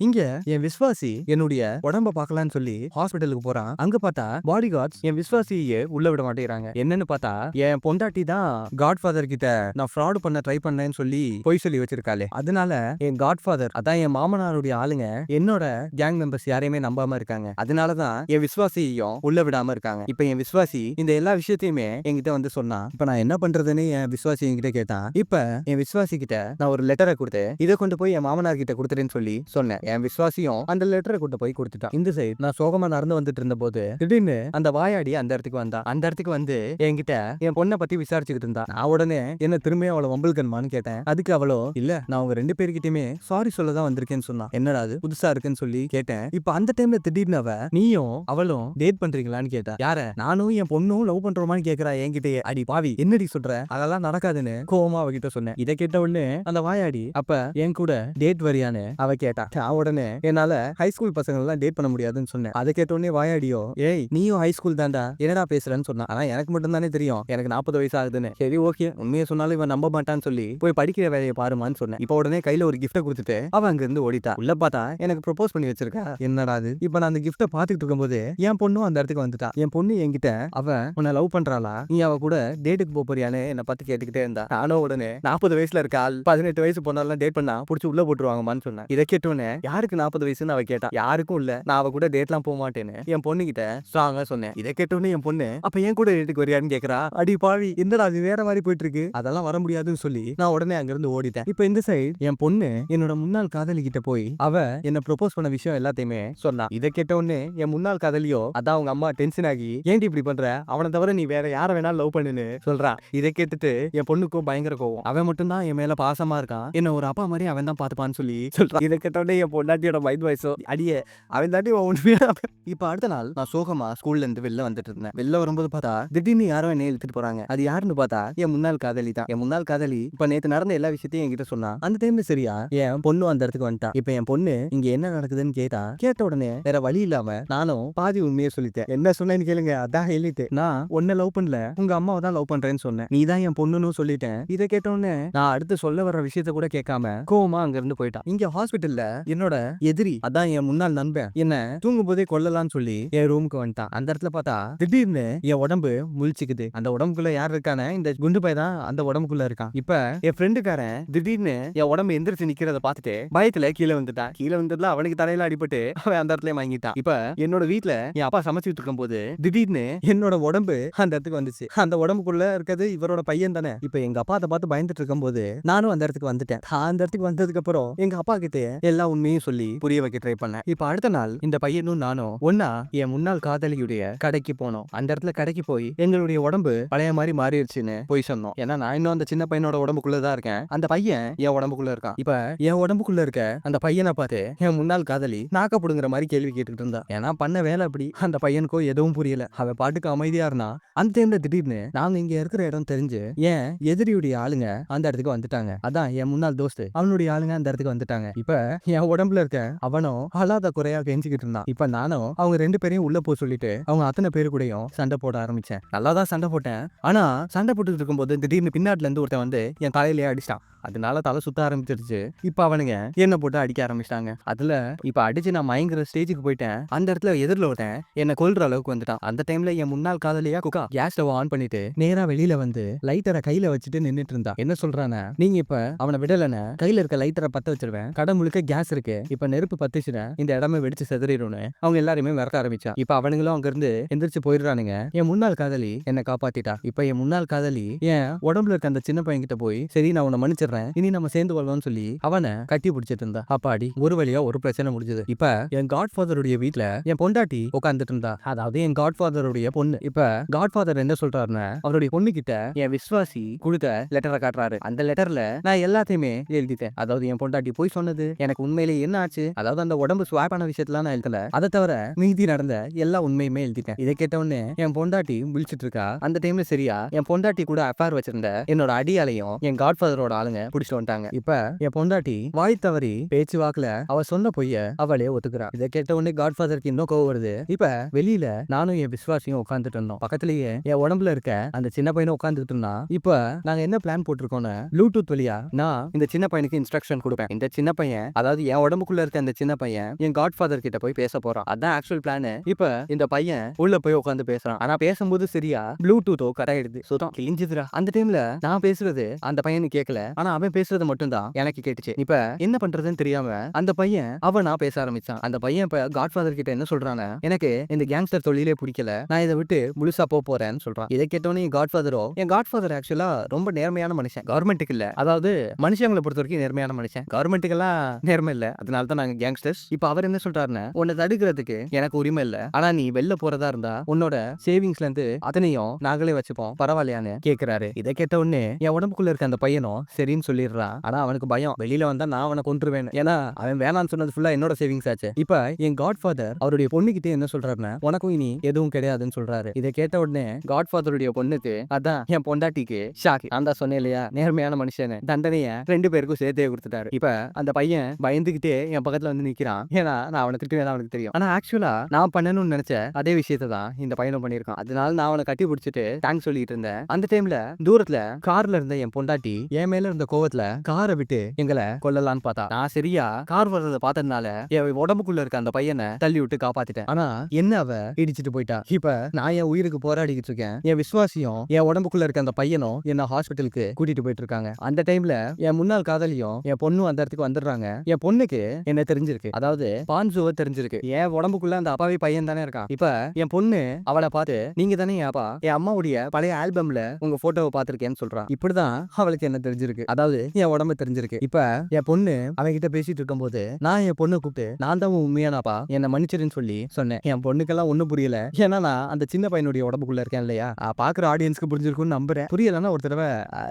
[SPEAKER 1] இங்க என் விஸ்வாசி என்னுடைய உடம்ப பாக்கலாம்னு சொல்லி ஹாஸ்பிட்டலுக்கு போறான். அங்க பார்த்தா பாடி கார்ட்ஸ் என் விஸ்வாசியே உள்ள விட மாட்டேங்கிறாங்க. என்னன்னு பார்த்தா என் பொண்டாட்டி தான் காட் ஃபாதர் கிட்ட நான் ஃப்ராட் பண்ண ட்ரை பண்ணேன்னு சொல்லி பொய் சொல்லி வச்சிருக்காளே. அதனால என் காட் ஃபாதர் அதான் என் மாமனாருடைய ஆளுங்க என்னோட கேங் மெம்பர்ஸ் யாரையுமே நம்பாம இருக்காங்க. அதனாலதான் என் விஸ்வாசியையும் உள்ள விடாம இருக்காங்க. இப்ப என் விஸ்வாசி இந்த எல்லா விஷயத்தையுமே என்கிட்ட வந்து சொன்னா இப்ப நான் என்ன பண்றதுன்னு என் விஸ்வாசி என்கிட்ட கேட்டான். இப்ப என் விஸ்வாசி கிட்ட நான் ஒரு லெட்டரை கொடுத்து இதை கொண்டு போய் என் மாமனார் கிட்ட கொடுத்துட்டேன்னு சொல்லி சொன்னேன். என் விசுவாசியும் அந்த லெட்டரை கூட்ட போய் கொடுத்துட்டான் இந்த சைடு நான் சோகமா நடந்து வந்துட்டு இருந்த போது திடீர்னு அந்த வாயாடி அந்த இடத்துக்கு வந்தா. அந்த இடத்துக்கு வந்து என்கிட்ட என் பொண்ணை பத்தி விசாரிச்சுக்கிட்டு இருந்தா. நான் உடனே என்ன திரும்ப அவளை வம்புல்கன்மான்னு கேட்டேன். அதுக்கு அவளோ இல்ல நான் உங்க ரெண்டு பேருக்கிட்டயுமே சாரி சொல்ல தான் வந்திருக்கேன்னு சொன்னா. என்னடா அது? புதுசா இருக்குன்னு சொல்லி கேட்டேன். இப்ப அந்த டைம்ல திடீர்னு அவ நீயும் அவளும் டேட் பண்றீங்களான்னு கேட்டா. யார? நானும் என் பொண்ணும் லவ் பண்றோமான்னு கேக்குறா என்கிட்டயே. அடி பாவி என்னடி சொல்ற? அதெல்லாம் நடக்காதுன்னு கோவமா அவகிட்ட சொன்னேன். இதை கேட்ட உடனே அந்த வாயாடி அப்ப என் கூட டேட் வரியான்னு அவ கேட்டா. நான் உடனே என்னால ஹை ஸ்கூல் பசங்க எல்லாம் டேட் பண்ண முடியாதுன்னு சொன்னேன். அதை கேட்ட உடனே வாயாடியோ ஏய் நீயும் ஹை ஸ்கூல் தான்டா என்னடா பேசுறேன்னு சொன்னா ஆனா எனக்கு மட்டும் தானே தெரியும். எனக்கு நாற்பது வயசு ஆகுதுன்னு. சரி ஓகே. உண்மையை சொன்னாலும் இவன் நம்ப மாட்டான்னு சொல்லி போய் படிக்கிற வேலையை பாருமான்னு சொன்னேன். இப்போ உடனே கையில ஒரு கிஃப்ட்டை கொடுத்துட்டு அவன் அங்க இருந்து ஓடிட்டா. உள்ள பார்த்தா எனக்கு ப்ரொபோஸ் பண்ணி வச்சிருக்கா. என்னடா அது? இப்போ நான் அந்த கிஃப்ட்டை பாத்துக்கிட்டு இருக்கும்போது என் பொண்ணும் அந்த இடத்துக்கு வந்துட்டா. என் பொண்ணு என்கிட்ட அவ உன்னை லவ் பண்றாளா? நீ அவ கூட டேட்டுக்கு போறியானே போறியான்னு என்ன பத்தி கேட்டுக்கிட்டே இருந்தா. நானும் உடனே நாற்பது வயசுல இருக்க ஆள் பதினெட்டு வயசு பொண்ணெல்லாம் டேட் பண்ணா புடிச்சு உள்ள போட்டுருவாங்கம்மான்னு சொன்னேன். இதை கேட்டோன்னே யாருக்கு நாற்பது வயசுன்னு அவ கேட்டா யாருக்கும் இல்ல நான் அவ கூட டேட்லாம் போக மாட்டேன்னு என் பொண்ணு கிட்ட ஸ்ட்ராங்கா சொன்னேன். இதை கேட்டோன்னு என் பொண்ணு அப்ப என் கூட டேட்டுக்கு வரியான்னு கேக்குறா? அடி பாவி என்னடா அது வேற மாதிரி போயிட்டு இருக்கு அதெல்லாம் வர முடியாதுன்னு சொல்லி நான் உடனே அங்க இருந்து ஓடிட்டேன். இப்போ இந்த சைடு என் பொண்ணு என்னோட முன்னாள் காதலி கிட்ட போய் அவ என்ன ப்ரொபோஸ் பண்ண விஷயம் எல்லாத்தையுமே சொன்னா. இதை கேட்ட உடனே என் முன்னாள் காதலியோ அதான் அவங்க அம்மா டென்ஷன் ஆகி ஏன்டி இப்படி பண்ற? அவனை தவிர நீ வேற யார வேணாலும் லவ் பண்ணுன்னு சொல்றான் இதை கேட்டுட்டு என் பொண்ணுக்கும் பயங்கர கோவம். அவன் மட்டும் தான் என் மேல பாசமா இருக்கான். என்ன ஒரு அப்பா மாதிரி அவன் தான் பாத்துப்பான்னு சொல்லி சொல்றான் இதை கேட்ட உடனே என் பொண்டாட்டியோட மைண்ட் வயசோ அடியே அவன் தாண்டி உண்மையா? இப்ப அடுத்த நாள் நான் சோகமா ஸ்கூல்ல இருந்து வெளில வந்துட்டு இருந்தேன். வெளில வரும்போது பார்த்தா திடீர்னு யாரோ என்ன இழுத்துட்டு போறாங்க. அது யாருன்னு பார்த்தா என் முன்னாள் காதலி தான். என் முன்னாள் காதலி இப்ப நேத்து நடந்த எல்லா விஷயத்தையும் என்கிட்ட சொன்னா அந்த டைம்ல சரியா என் பொண்ணு அந்த இடத்துக்கு வந்துட்டா. இப்ப என் பொண்ணு இங்க என்ன நடக்குதுன்னு கேட்டா கேட்ட உடனே வேற வழி இல்லாம நானும் பாதி உண்மையை சொல்லிட்டேன். என்ன சொன்னேன்னு கேளுங்க அதான் எழுதிட்டு. நான் உன்னை லவ் பண்ணல உங்க அம்மாவை தான் லவ் பண்றேன்னு சொன்னேன். நீ தான் என் பொண்ணுன்னு சொல்லிட்டேன். இதை கேட்ட உடனே நான் அடுத்து சொல்ல வர விஷயத்த கூட கேட்காம கோவமா அங்க இருந்து போயிட்டான். இங்க ஹாஸ்பிட்டல்ல என்னோட எதிரி அதான் என் முன்னாள் நண்பன் என்ன தூங்கும் போதே கொல்லலாம்னு சொல்லி என் ரூமுக்கு வந்துட்டான். அந்த இடத்துல பார்த்தா திடீர்னு என் உடம்பு முழிச்சுக்குது. அந்த உடம்புக்குள்ள யார் இருக்கானே இந்த குண்டு பை தான் அந்த உடம்புக்குள்ள இருக்கான். இப்ப என் ஃப்ரெண்டுக்காரன் திடீர்னு என் உடம்பு எந்திரிச்சு நிக்கிறத பாத்துட்டு பயத்துல கீழே வந்துட்டான் கீழே வந்ததுல அவனுக்கு தலையில அடிபட்டு அவன் அந்த இடத்துல வாங்கிட்டான் இப்ப என்னோட வீட்டுல என் அப்பா சமைச்சிட்டு இருக்கும் போது திடீர்னு என்னோட உடம்பு அந்த இடத்துக்கு வந்துச்சு. அந்த உடம்புக்குள்ள இருக்கிறது இவரோட பையன் தானே. இப்ப எங்க அப்பா அதை பார்த்து பயந்துட்டு இருக்கும் போது நானும் அந்த இடத்துக்கு வந்துட்டேன். அந்த இடத்துக்கு வந்ததுக்கு அப்புறம் எங்க அப்பா கிட்ட எல்லா உண்மையும் சொல்லி புரிய வைக்க ட்ரை பண்ணேன். இப்ப அடுத்த நாள் இந்த பையனும் நானும் ஒன்னா என் முன்னாள் காதலியுடைய கடைக்கு போனோம். அந்த இடத்துல கடைக்கு போய் எங்களுடைய உடம்பு பழைய மாதிரி மாறிடுச்சுன்னு போய் சொன்னோம். ஏன்னா நான் இன்னும் அந்த சின்ன பையனோட உடம்புக்குள்ளதான் இருக்கேன். அந்த பையன் என் உடம்புக்குள்ள இருக்கான். இப்ப என் உடம்புக்குள்ள இருக்க அந்த பையனை பார்த்து என் முன்னாள் காதலி நாக்க புடுங்குற மாதிரி கேள்வி கேட்டுட்டு இருந்தா. ஏன்னா பண்ண வேலை அப்படி. அந்த பையனுக்கோ எதுவும் புரியல. அவ பாட்டுக்கு அமைதியா இருந்தா. அந்த டைம்ல திடீர்னு நாங்க இங்க இருக்கிற இடம் தெரிஞ்சு ஏன் எதிரியுடைய ஆளுங்க அந்த இடத்துக்கு வந்துட்டாங்க. அதான் என் முன்னாள் தோஸ்து. அவனுடைய ஆளுங்க அந்த இடத்துக்கு வந்துட்டாங்க. இப்ப என் உடம்புல இருக்க அவனும் அழாத குறையா கெஞ்சிக்கிட்டு இருந்தான். இப்ப நானும் அவங்க ரெண்டு பேரையும் உள்ள போ சொல்லிட்டு அவங்க அத்தனை பேரு கூடயும் சண்டை போட ஆரம்பிச்சேன். நல்லா தான் சண்டை போட்டேன். ஆனா சண்டை போட்டுட்டு இருக்கும்போது திடீர்னு பின்னாடில இருந்து ஒருத்தன் வந்து என் தலையிலேயே அடிச்சிட்டான். அதனால தலை சுத்த ஆரம்பிச்சிருச்சு. இப்ப அவனுங்க என்ன போட்டு அடிக்க ஆரம்பிச்சிட்டாங்க. அதுல இப்ப அடிச்சு நான் மயங்குற ஸ்டேஜுக்கு போயிட்டேன். அந்த இடத்துல எதிரில் ஒருத்தன் என்ன கொல்ற அளவுக்கு வந்துட்டான். அந்த டைம்ல என் முன்னாள் காதலியா குக்கா கேஸ் ஸ்டவ் ஆன் பண்ணிட்டு நேரா வெளியில வந்து லைட்டரை கையில வச்சுட்டு நின்னுட்டு இருந்தா. என்ன சொல்றானே? நீங்க இப்ப அவனை விடலன்னு கையில இருக்க லைட்டரை பத்த வச்சிருவேன். கடை முழுக்க கேஸ் இருக்கு. இப்ப நெருப்பு பத்துச்சுன்னா இந்த இடமே வெடிச்சு செதறிடும்னு அவங்க எல்லாருமே மிரட்ட ஆரம்பிச்சா. இப்ப அவனுங்களும் அங்க இருந்து எந்திரிச்சு போயிடுறானுங்க. என் முன்னாள் காதலி என்னை காப்பாத்திட்டா. இப்ப என் முன்னாள் காதலி என் உடம்புல இருக்க அந்த சின்ன பையன் கிட்ட போய் சரி நான் உன்னை மன்னிச்சிடுறேன் இனி நம்ம சேர்ந்து கொள்ளலாம்னு சொல்லி அவனை கட்டி பிடிச்சிட்டு இருந்தா. அப்பாடி ஒரு வழியா ஒரு பிரச்சனை முடிஞ்சது. இப்ப என் காட் ஃபாதருடைய வீட்ல என் பொண்டாட்டி உட்காந்துட்டு இருந்தா. அதாவது என் காட் ஃபாதருடைய பொண்ணு. இப்ப காட் ஃபாதர் என்ன சொல்றாருன்னா அவருடைய பொண்ணு கிட்ட என் விஸ்வாசி கொடுத்த லெட்டரை காட்டுறாரு. அந்த லெட்டர்ல நான் எல்லாத்தையுமே எழுதிட்டேன். அதாவது என் பொண்டாட்டி போய் சொன்னது எனக்கு உண்மையிலேயே என்ன ஆச்சு? அதாவது அந்த உடம்பு ஸ்வாப் ஆன விஷயத்துல நான் எழுதல. அதை தவிர மீதி நடந்த எல்லா உண்மையுமே எழுதிட்டேன். இதை கேட்ட உடனே என் பொண்டாட்டி விழிச்சிட்டு இருக்கா. அந்த டைம்ல சரியா என் பொண்டாட்டி கூட அஃபேர் வச்சிருந்த என்னோட அடியாலையும் என் காட் ஃபாதரோட ஆளுங்க பிடிச்சிட்டு வந்துட்டாங்க. இப்ப என் பொண்டாட்டி வாய் தவறி பேச்சு வாக்குல அவ சொன்ன பொய்ய அவளே ஒத்துக்கிறா. இதை கேட்ட உடனே காட் ஃபாதருக்கு இன்னும் கோவம் வருது. இப்ப வெளியில நானும் என் விசுவாசியும் உட்காந்துட்டு இருந்தோம். பக்கத்துலயே என் உடம்புல இருக்க அந்த சின்ன பையனும் உட்காந்துட்டு இருந்தான். இப்ப நாங்க என்ன பிளான் போட்டிருக்கோம்னு ப்ளூடூத் வழியா நான் இந்த சின்ன பையனுக்கு இன்ஸ்ட்ரக்ஷன் கொடுப்பேன். இந்த சின்ன பையன் அதாவது என் உடம்புக்குள்ள இருக்க அந்த சின்ன பையன் என் காட் ஃபாதர் கிட்ட போய் பேச போறான். அதான் ஆக்சுவல் பிளான் இப்ப இந்த பையன் உள்ள போய் உட்காந்து பேசுறான். ஆனா பேசும்போது சரியா ப்ளூடூத்தோ கட்டாயிடுது சுத்தம் கிழிஞ்சுதுரா அந்த டைம்ல நான் பேசுறது அந்த பையனுக்கு கேட்கல ஆனா ஆனா அவன் பேசுறது மட்டும் தான் எனக்கு கேட்டுச்சு. இப்ப என்ன பண்றதுன்னு தெரியாம அந்த பையன் அவனா பேச ஆரம்பிச்சான். அந்த பையன் இப்ப காட்ஃபாதர் கிட்ட என்ன சொல்றான எனக்கு இந்த கேங்ஸ்டர் தொழிலே பிடிக்கல. நான் இதை விட்டு முழுசா போக போறேன்னு சொல்றான். இதை கேட்டோன்னே காட்ஃபாதரோ என் காட்ஃபாதர் ஆக்சுவலா ரொம்ப நேர்மையான மனுஷன். கவர்மெண்ட்டுக்கு இல்ல. அதாவது மனுஷங்களை பொறுத்த வரைக்கும் நேர்மையான மனுஷன். கவர்மெண்ட்டுக்கெல்லாம் நேர்மை இல்ல. அதனால தான் நாங்க கேங்ஸ்டர்ஸ் இப்ப அவர் என்ன சொல்றாருன்னு உன்னை தடுக்கிறதுக்கு எனக்கு உரிமை இல்ல. ஆனா நீ வெளில போறதா இருந்தா உன்னோட சேவிங்ஸ்ல இருந்து அத்தனையும் நாங்களே வச்சுப்போம். பரவாயில்லையான்னு கேக்குறாரு. இதை கேட்ட உடனே என் உடம்புக்குள்ள இருக்க அந்த பையனும் அப்படின்னு சொல்லிடுறான் ஆனா அவனுக்கு பயம். வெளியில வந்தா நான் அவனை கொண்டுருவேன் ஏன்னா அவன் வேணாம்னு சொன்னது ஃபுல்லா என்னோட சேவிங்ஸ் ஆச்சு. இப்ப என் காட் ஃபாதர் அவருடைய பொண்ணுகிட்டே என்ன சொல்றாருன்னா உனக்கும் இனி எதுவும் கிடையாதுன்னு சொல்றாரு. இதை கேட்ட உடனே காட் ஃபாதருடைய பொண்ணுக்கு அதான் என் பொண்டாட்டிக்கு ஷாக் நான் தான் சொன்னேன் இல்லையா? நேர்மையான மனுஷன் தண்டனைய ரெண்டு பேருக்கும் சேர்த்தே கொடுத்துட்டாரு. இப்ப அந்த பையன் பயந்துகிட்டே என் பக்கத்துல வந்து நிக்கிறான். ஏன்னா நான் அவனை திட்டுவேன் அவனுக்கு தெரியும். ஆனா ஆக்சுவலா நான் பண்ணணும்னு நினைச்ச அதே விஷயத்தை தான் இந்த பையனும் பண்ணியிருக்கான். அதனால நான் அவனை கட்டி பிடிச்சிட்டு தேங்க்ஸ் சொல்லிட்டு இருந்தேன். அந்த டைம்ல தூரத்துல கார்ல இருந்த என் பொண்டாட்டி என் மேல இருந்த கோவத்துல காரை விட்டு எங்களை கொல்லலாம்னு பார்த்தா நான் சரியா கார் வர்றத பார்த்ததுனால என் உடம்புக்குள்ள இருக்க அந்த பையனை தள்ளி விட்டு காப்பாத்திட்டேன். ஆனா என்ன அவ இடிச்சிட்டு போயிட்டா? இப்ப நான் என் உயிருக்கு போராடிக்கிட்டு இருக்கேன். என் விசுவாசியும் என் உடம்புக்குள்ள இருக்க அந்த பையனும் என்ன ஹாஸ்பிட்டலுக்கு கூட்டிட்டு போயிட்டு இருக்காங்க. அந்த டைம்ல என் முன்னாள் காதலியும் என் பொண்ணும் அந்த இடத்துக்கு வந்துடுறாங்க. என் பொண்ணுக்கு என்ன தெரிஞ்சிருக்கு? அதாவது பான்சுவ தெரிஞ்சிருக்கு. என் உடம்புக்குள்ள அந்த அப்பாவி பையன் தானே இருக்கான். இப்ப என் பொண்ணு அவளை பார்த்து நீங்க தானே என் அப்பா என் அம்மாவுடைய பழைய ஆல்பம்ல உங்க போட்டோவை பார்த்திருக்கேன்னு சொல்றான் இப்படிதான் அவளுக்கு என்ன தெரிஞ்சிருக்கு. அதாவது அதாவது என் உடம்பு தெரிஞ்சிருக்கு. இப்ப என் பொண்ணு அவன்கிட்ட பேசிட்டு இருக்கும் போது நான் என் பொண்ணை கூப்பிட்டு நான் தான் உன் உண்மையானாப்பா என்ன மன்னிச்சிருன்னு சொல்லி சொன்னேன். என் பொண்ணுக்கெல்லாம் ஒண்ணும் புரியல. ஏன்னா நான் அந்த சின்ன பையனுடைய உடம்புக்குள்ள இருக்கேன் இல்லையா? பாக்குற ஆடியன்ஸ்க்கு புரிஞ்சிருக்கும்னு நம்புறேன். புரியலன்னா ஒரு தடவை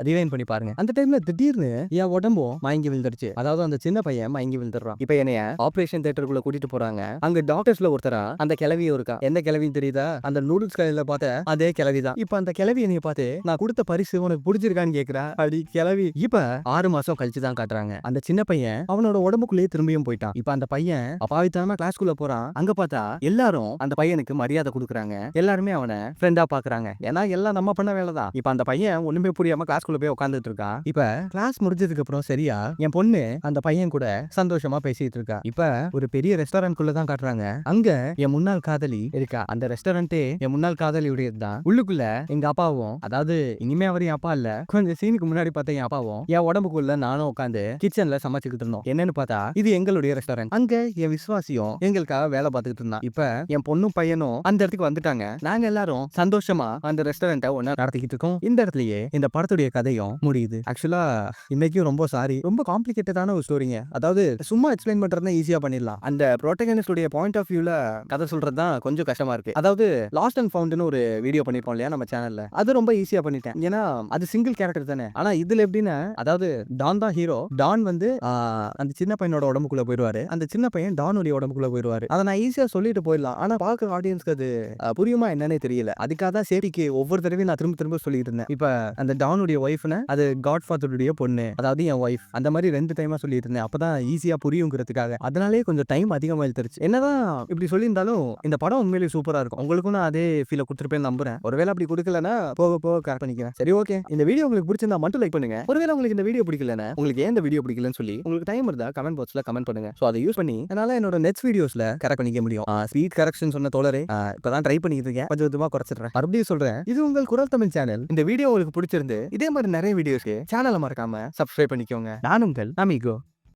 [SPEAKER 1] ரிவைன் பண்ணி பாருங்க. அந்த டைம்ல திடீர்னு என் உடம்பும் மயங்கி விழுந்துருச்சு. அதாவது அந்த சின்ன பையன் மயங்கி விழுந்துடுறான். இப்ப என்னைய ஆபரேஷன் தேட்டருக்குள்ள கூட்டிட்டு போறாங்க. அங்க டாக்டர்ஸ்ல ஒருத்தரா அந்த கிளவியும் இருக்கா? எந்த கிளவியும் தெரியுதா? அந்த நூடுல்ஸ் கடையில பார்த்த அதே கிளவி தான் இப்ப அந்த கிளவி என்னைய பார்த்து நான் கொடுத்த பரிசு உனக்கு பிடிச்சிருக்கான்னு கேக்குறா. அப்படி கிளவி இப்ப ஆறு மாசம் கழிச்சு தான் காட்டுறாங்க. அந்த சின்ன பையன் அவனோட உடம்புக்குள்ளேயே திரும்பியும் போயிட்டான். இப்ப அந்த பையன் அப்பாவித்தனமா கிளாஸ்க்குள்ள போறான். அங்க பார்த்தா எல்லாரும் அந்த பையனுக்கு மரியாதை கொடுக்குறாங்க. எல்லாருமே அவனை ஃப்ரெண்டா பாக்குறாங்க. ஏன்னா எல்லாம் நம்ம பண்ண வேலை தான். இப்ப அந்த பையன் ஒண்ணுமே புரியாம கிளாஸ்க்குள்ள போய் உட்காந்துட்டு இருக்கான். இப்ப கிளாஸ் முடிஞ்சதுக்கு அப்புறம் சரியா என் பொண்ணு அந்த பையன் கூட சந்தோஷமா பேசிட்டு இருக்கா. இப்ப ஒரு பெரிய ரெஸ்டாரண்ட் குள்ள தான் காட்டுறாங்க. அங்க என் முன்னாள் காதலி இருக்கா. அந்த ரெஸ்டாரண்டே என் முன்னாள் காதலியுடையது தான் உள்ளுக்குள்ள எங்க அப்பாவும் அதாவது இனிமே அவர் என் அப்பா இல்ல. கொஞ்சம் சீனுக்கு முன்னாடி பார்த்த என் அப்பாவும் என் உடம்புக்குள்ள நானும் உட்காந்து கிச்சன்ல சமைச்சுக்கிட்டு இருந்தோம். என்னன்னு பார்த்தா இது எங்களுடைய ரெஸ்டாரண்ட் அங்க என் விசுவாசியும் எங்களுக்காக வேலை பார்த்துக்கிட்டு இருந்தான். இப்ப என் பொண்ணும் பையனும் அந்த இடத்துக்கு வந்துட்டாங்க. நாங்க எல்லாரும் சந்தோஷமா அந்த ரெஸ்டாரண்ட்டை ஒன்னா நடத்திக்கிட்டு இருக்கோம். இந்த இடத்துலயே இந்த படத்துடைய கதையும் முடியுது. ஆக்சுவலா இன்னைக்கும் ரொம்ப சாரி ரொம்ப காம்ப்ளிகேட்டடான ஒரு ஸ்டோரிங்க அதாவது சும்மா எக்ஸ்பிளைன் பண்றதுனா ஈஸியா பண்ணிடலாம். அந்த ப்ரோட்டகனிஸ்டுடைய பாயிண்ட் ஆஃப் வியூல கதை சொல்றது தான் கொஞ்சம் கஷ்டமா இருக்கு. அதாவது லாஸ்ட் அண்ட் ஃபவுண்ட்னு ஒரு வீடியோ பண்ணிருப்போம் இல்லையா நம்ம சேனல்ல அது ரொம்ப ஈஸியா பண்ணிட்டேன். ஏன்னா அது சிங்கிள் கேரக்டர் தானே. ஆனா இதுல எப்படின்னா அதாவது டான் தான் ஹீரோ. டான் வந்து அந்த சின்ன பையனோட உடம்புக்குள்ள போயிடுவாரு அந்த சின்ன பையன் டானுடைய உடம்புக்குள்ள போயிடுவாரு அதை நான் ஈஸியா சொல்லிட்டு போயிடலாம். ஆனா பாக்குற ஆடியன்ஸ்க்கு அது புரியுமா என்னன்னே தெரியல. அதுக்காக தான் சேரிக்கு ஒவ்வொரு தடவையும் நான் திரும்ப திரும்ப சொல்லிட்டு இருந்தேன். இப்ப அந்த டானுடைய ஒய்ஃப்னு அது காட் ஃபாதருடைய பொண்ணு. அதாவது என் ஒய்ஃப் அந்த மாதிரி ரெண்டு டைமா சொல்லிட்டு இருந்தேன். அப்பதான் ஈஸியா புரியுங்கிறதுக்காக. அதனாலே கொஞ்சம் டைம் அதிகமா எழுத்துருச்சு என்னதான் இப்படி சொல்லியிருந்தாலும் இந்த படம் உண்மையிலேயே சூப்பரா இருக்கும். உங்களுக்கும் நான் அதே ஃபீல கொடுத்துருப்பேன் நம்புறேன். ஒருவேளை அப்படி கொடுக்கலன்னா போக போக கரெக்ட் பண்ணிக்கிறேன் சரி ஓகே இந்த வீடியோ உங்களுக்கு பிடிச்சிருந்தா மட்டும் லைக் பண்ணுங்க. ஒருவேளை உங்களுக்கு இந்த வீடியோ பிடிக்கலனா உங்களுக்கு ஏன் இந்த வீடியோ பிடிக்கலன்னு சொல்லி உங்களுக்கு டைம் இருந்தா கமெண்ட் பாக்ஸ்ல கமெண்ட் பண்ணுங்க. ஸோ அதை யூஸ் பண்ணி என்னால என்னோட நெக்ஸ்ட் வீடியோஸ்ல கரெக்ட் பண்ணிக்க முடியும். ஸ்பீட் கரெக்ஷன் சொன்ன தோழரே இப்பதான் ட்ரை பண்ணிட்டு இருக்கேன் கொஞ்சம் கொஞ்சமா குறைச்சிடுறேன். மறுபடியும் சொல்றேன். இது உங்கள் குரல் தமிழ் சேனல் இந்த வீடியோ உங்களுக்கு பிடிச்சிருந்து இதே மாதிரி நிறைய வீடியோஸ்க்கு சேனலை மறக்காம சப்ஸ்கிரைப் பண்ணிக்கோங்க. நான் உங்கள் அமிகோ.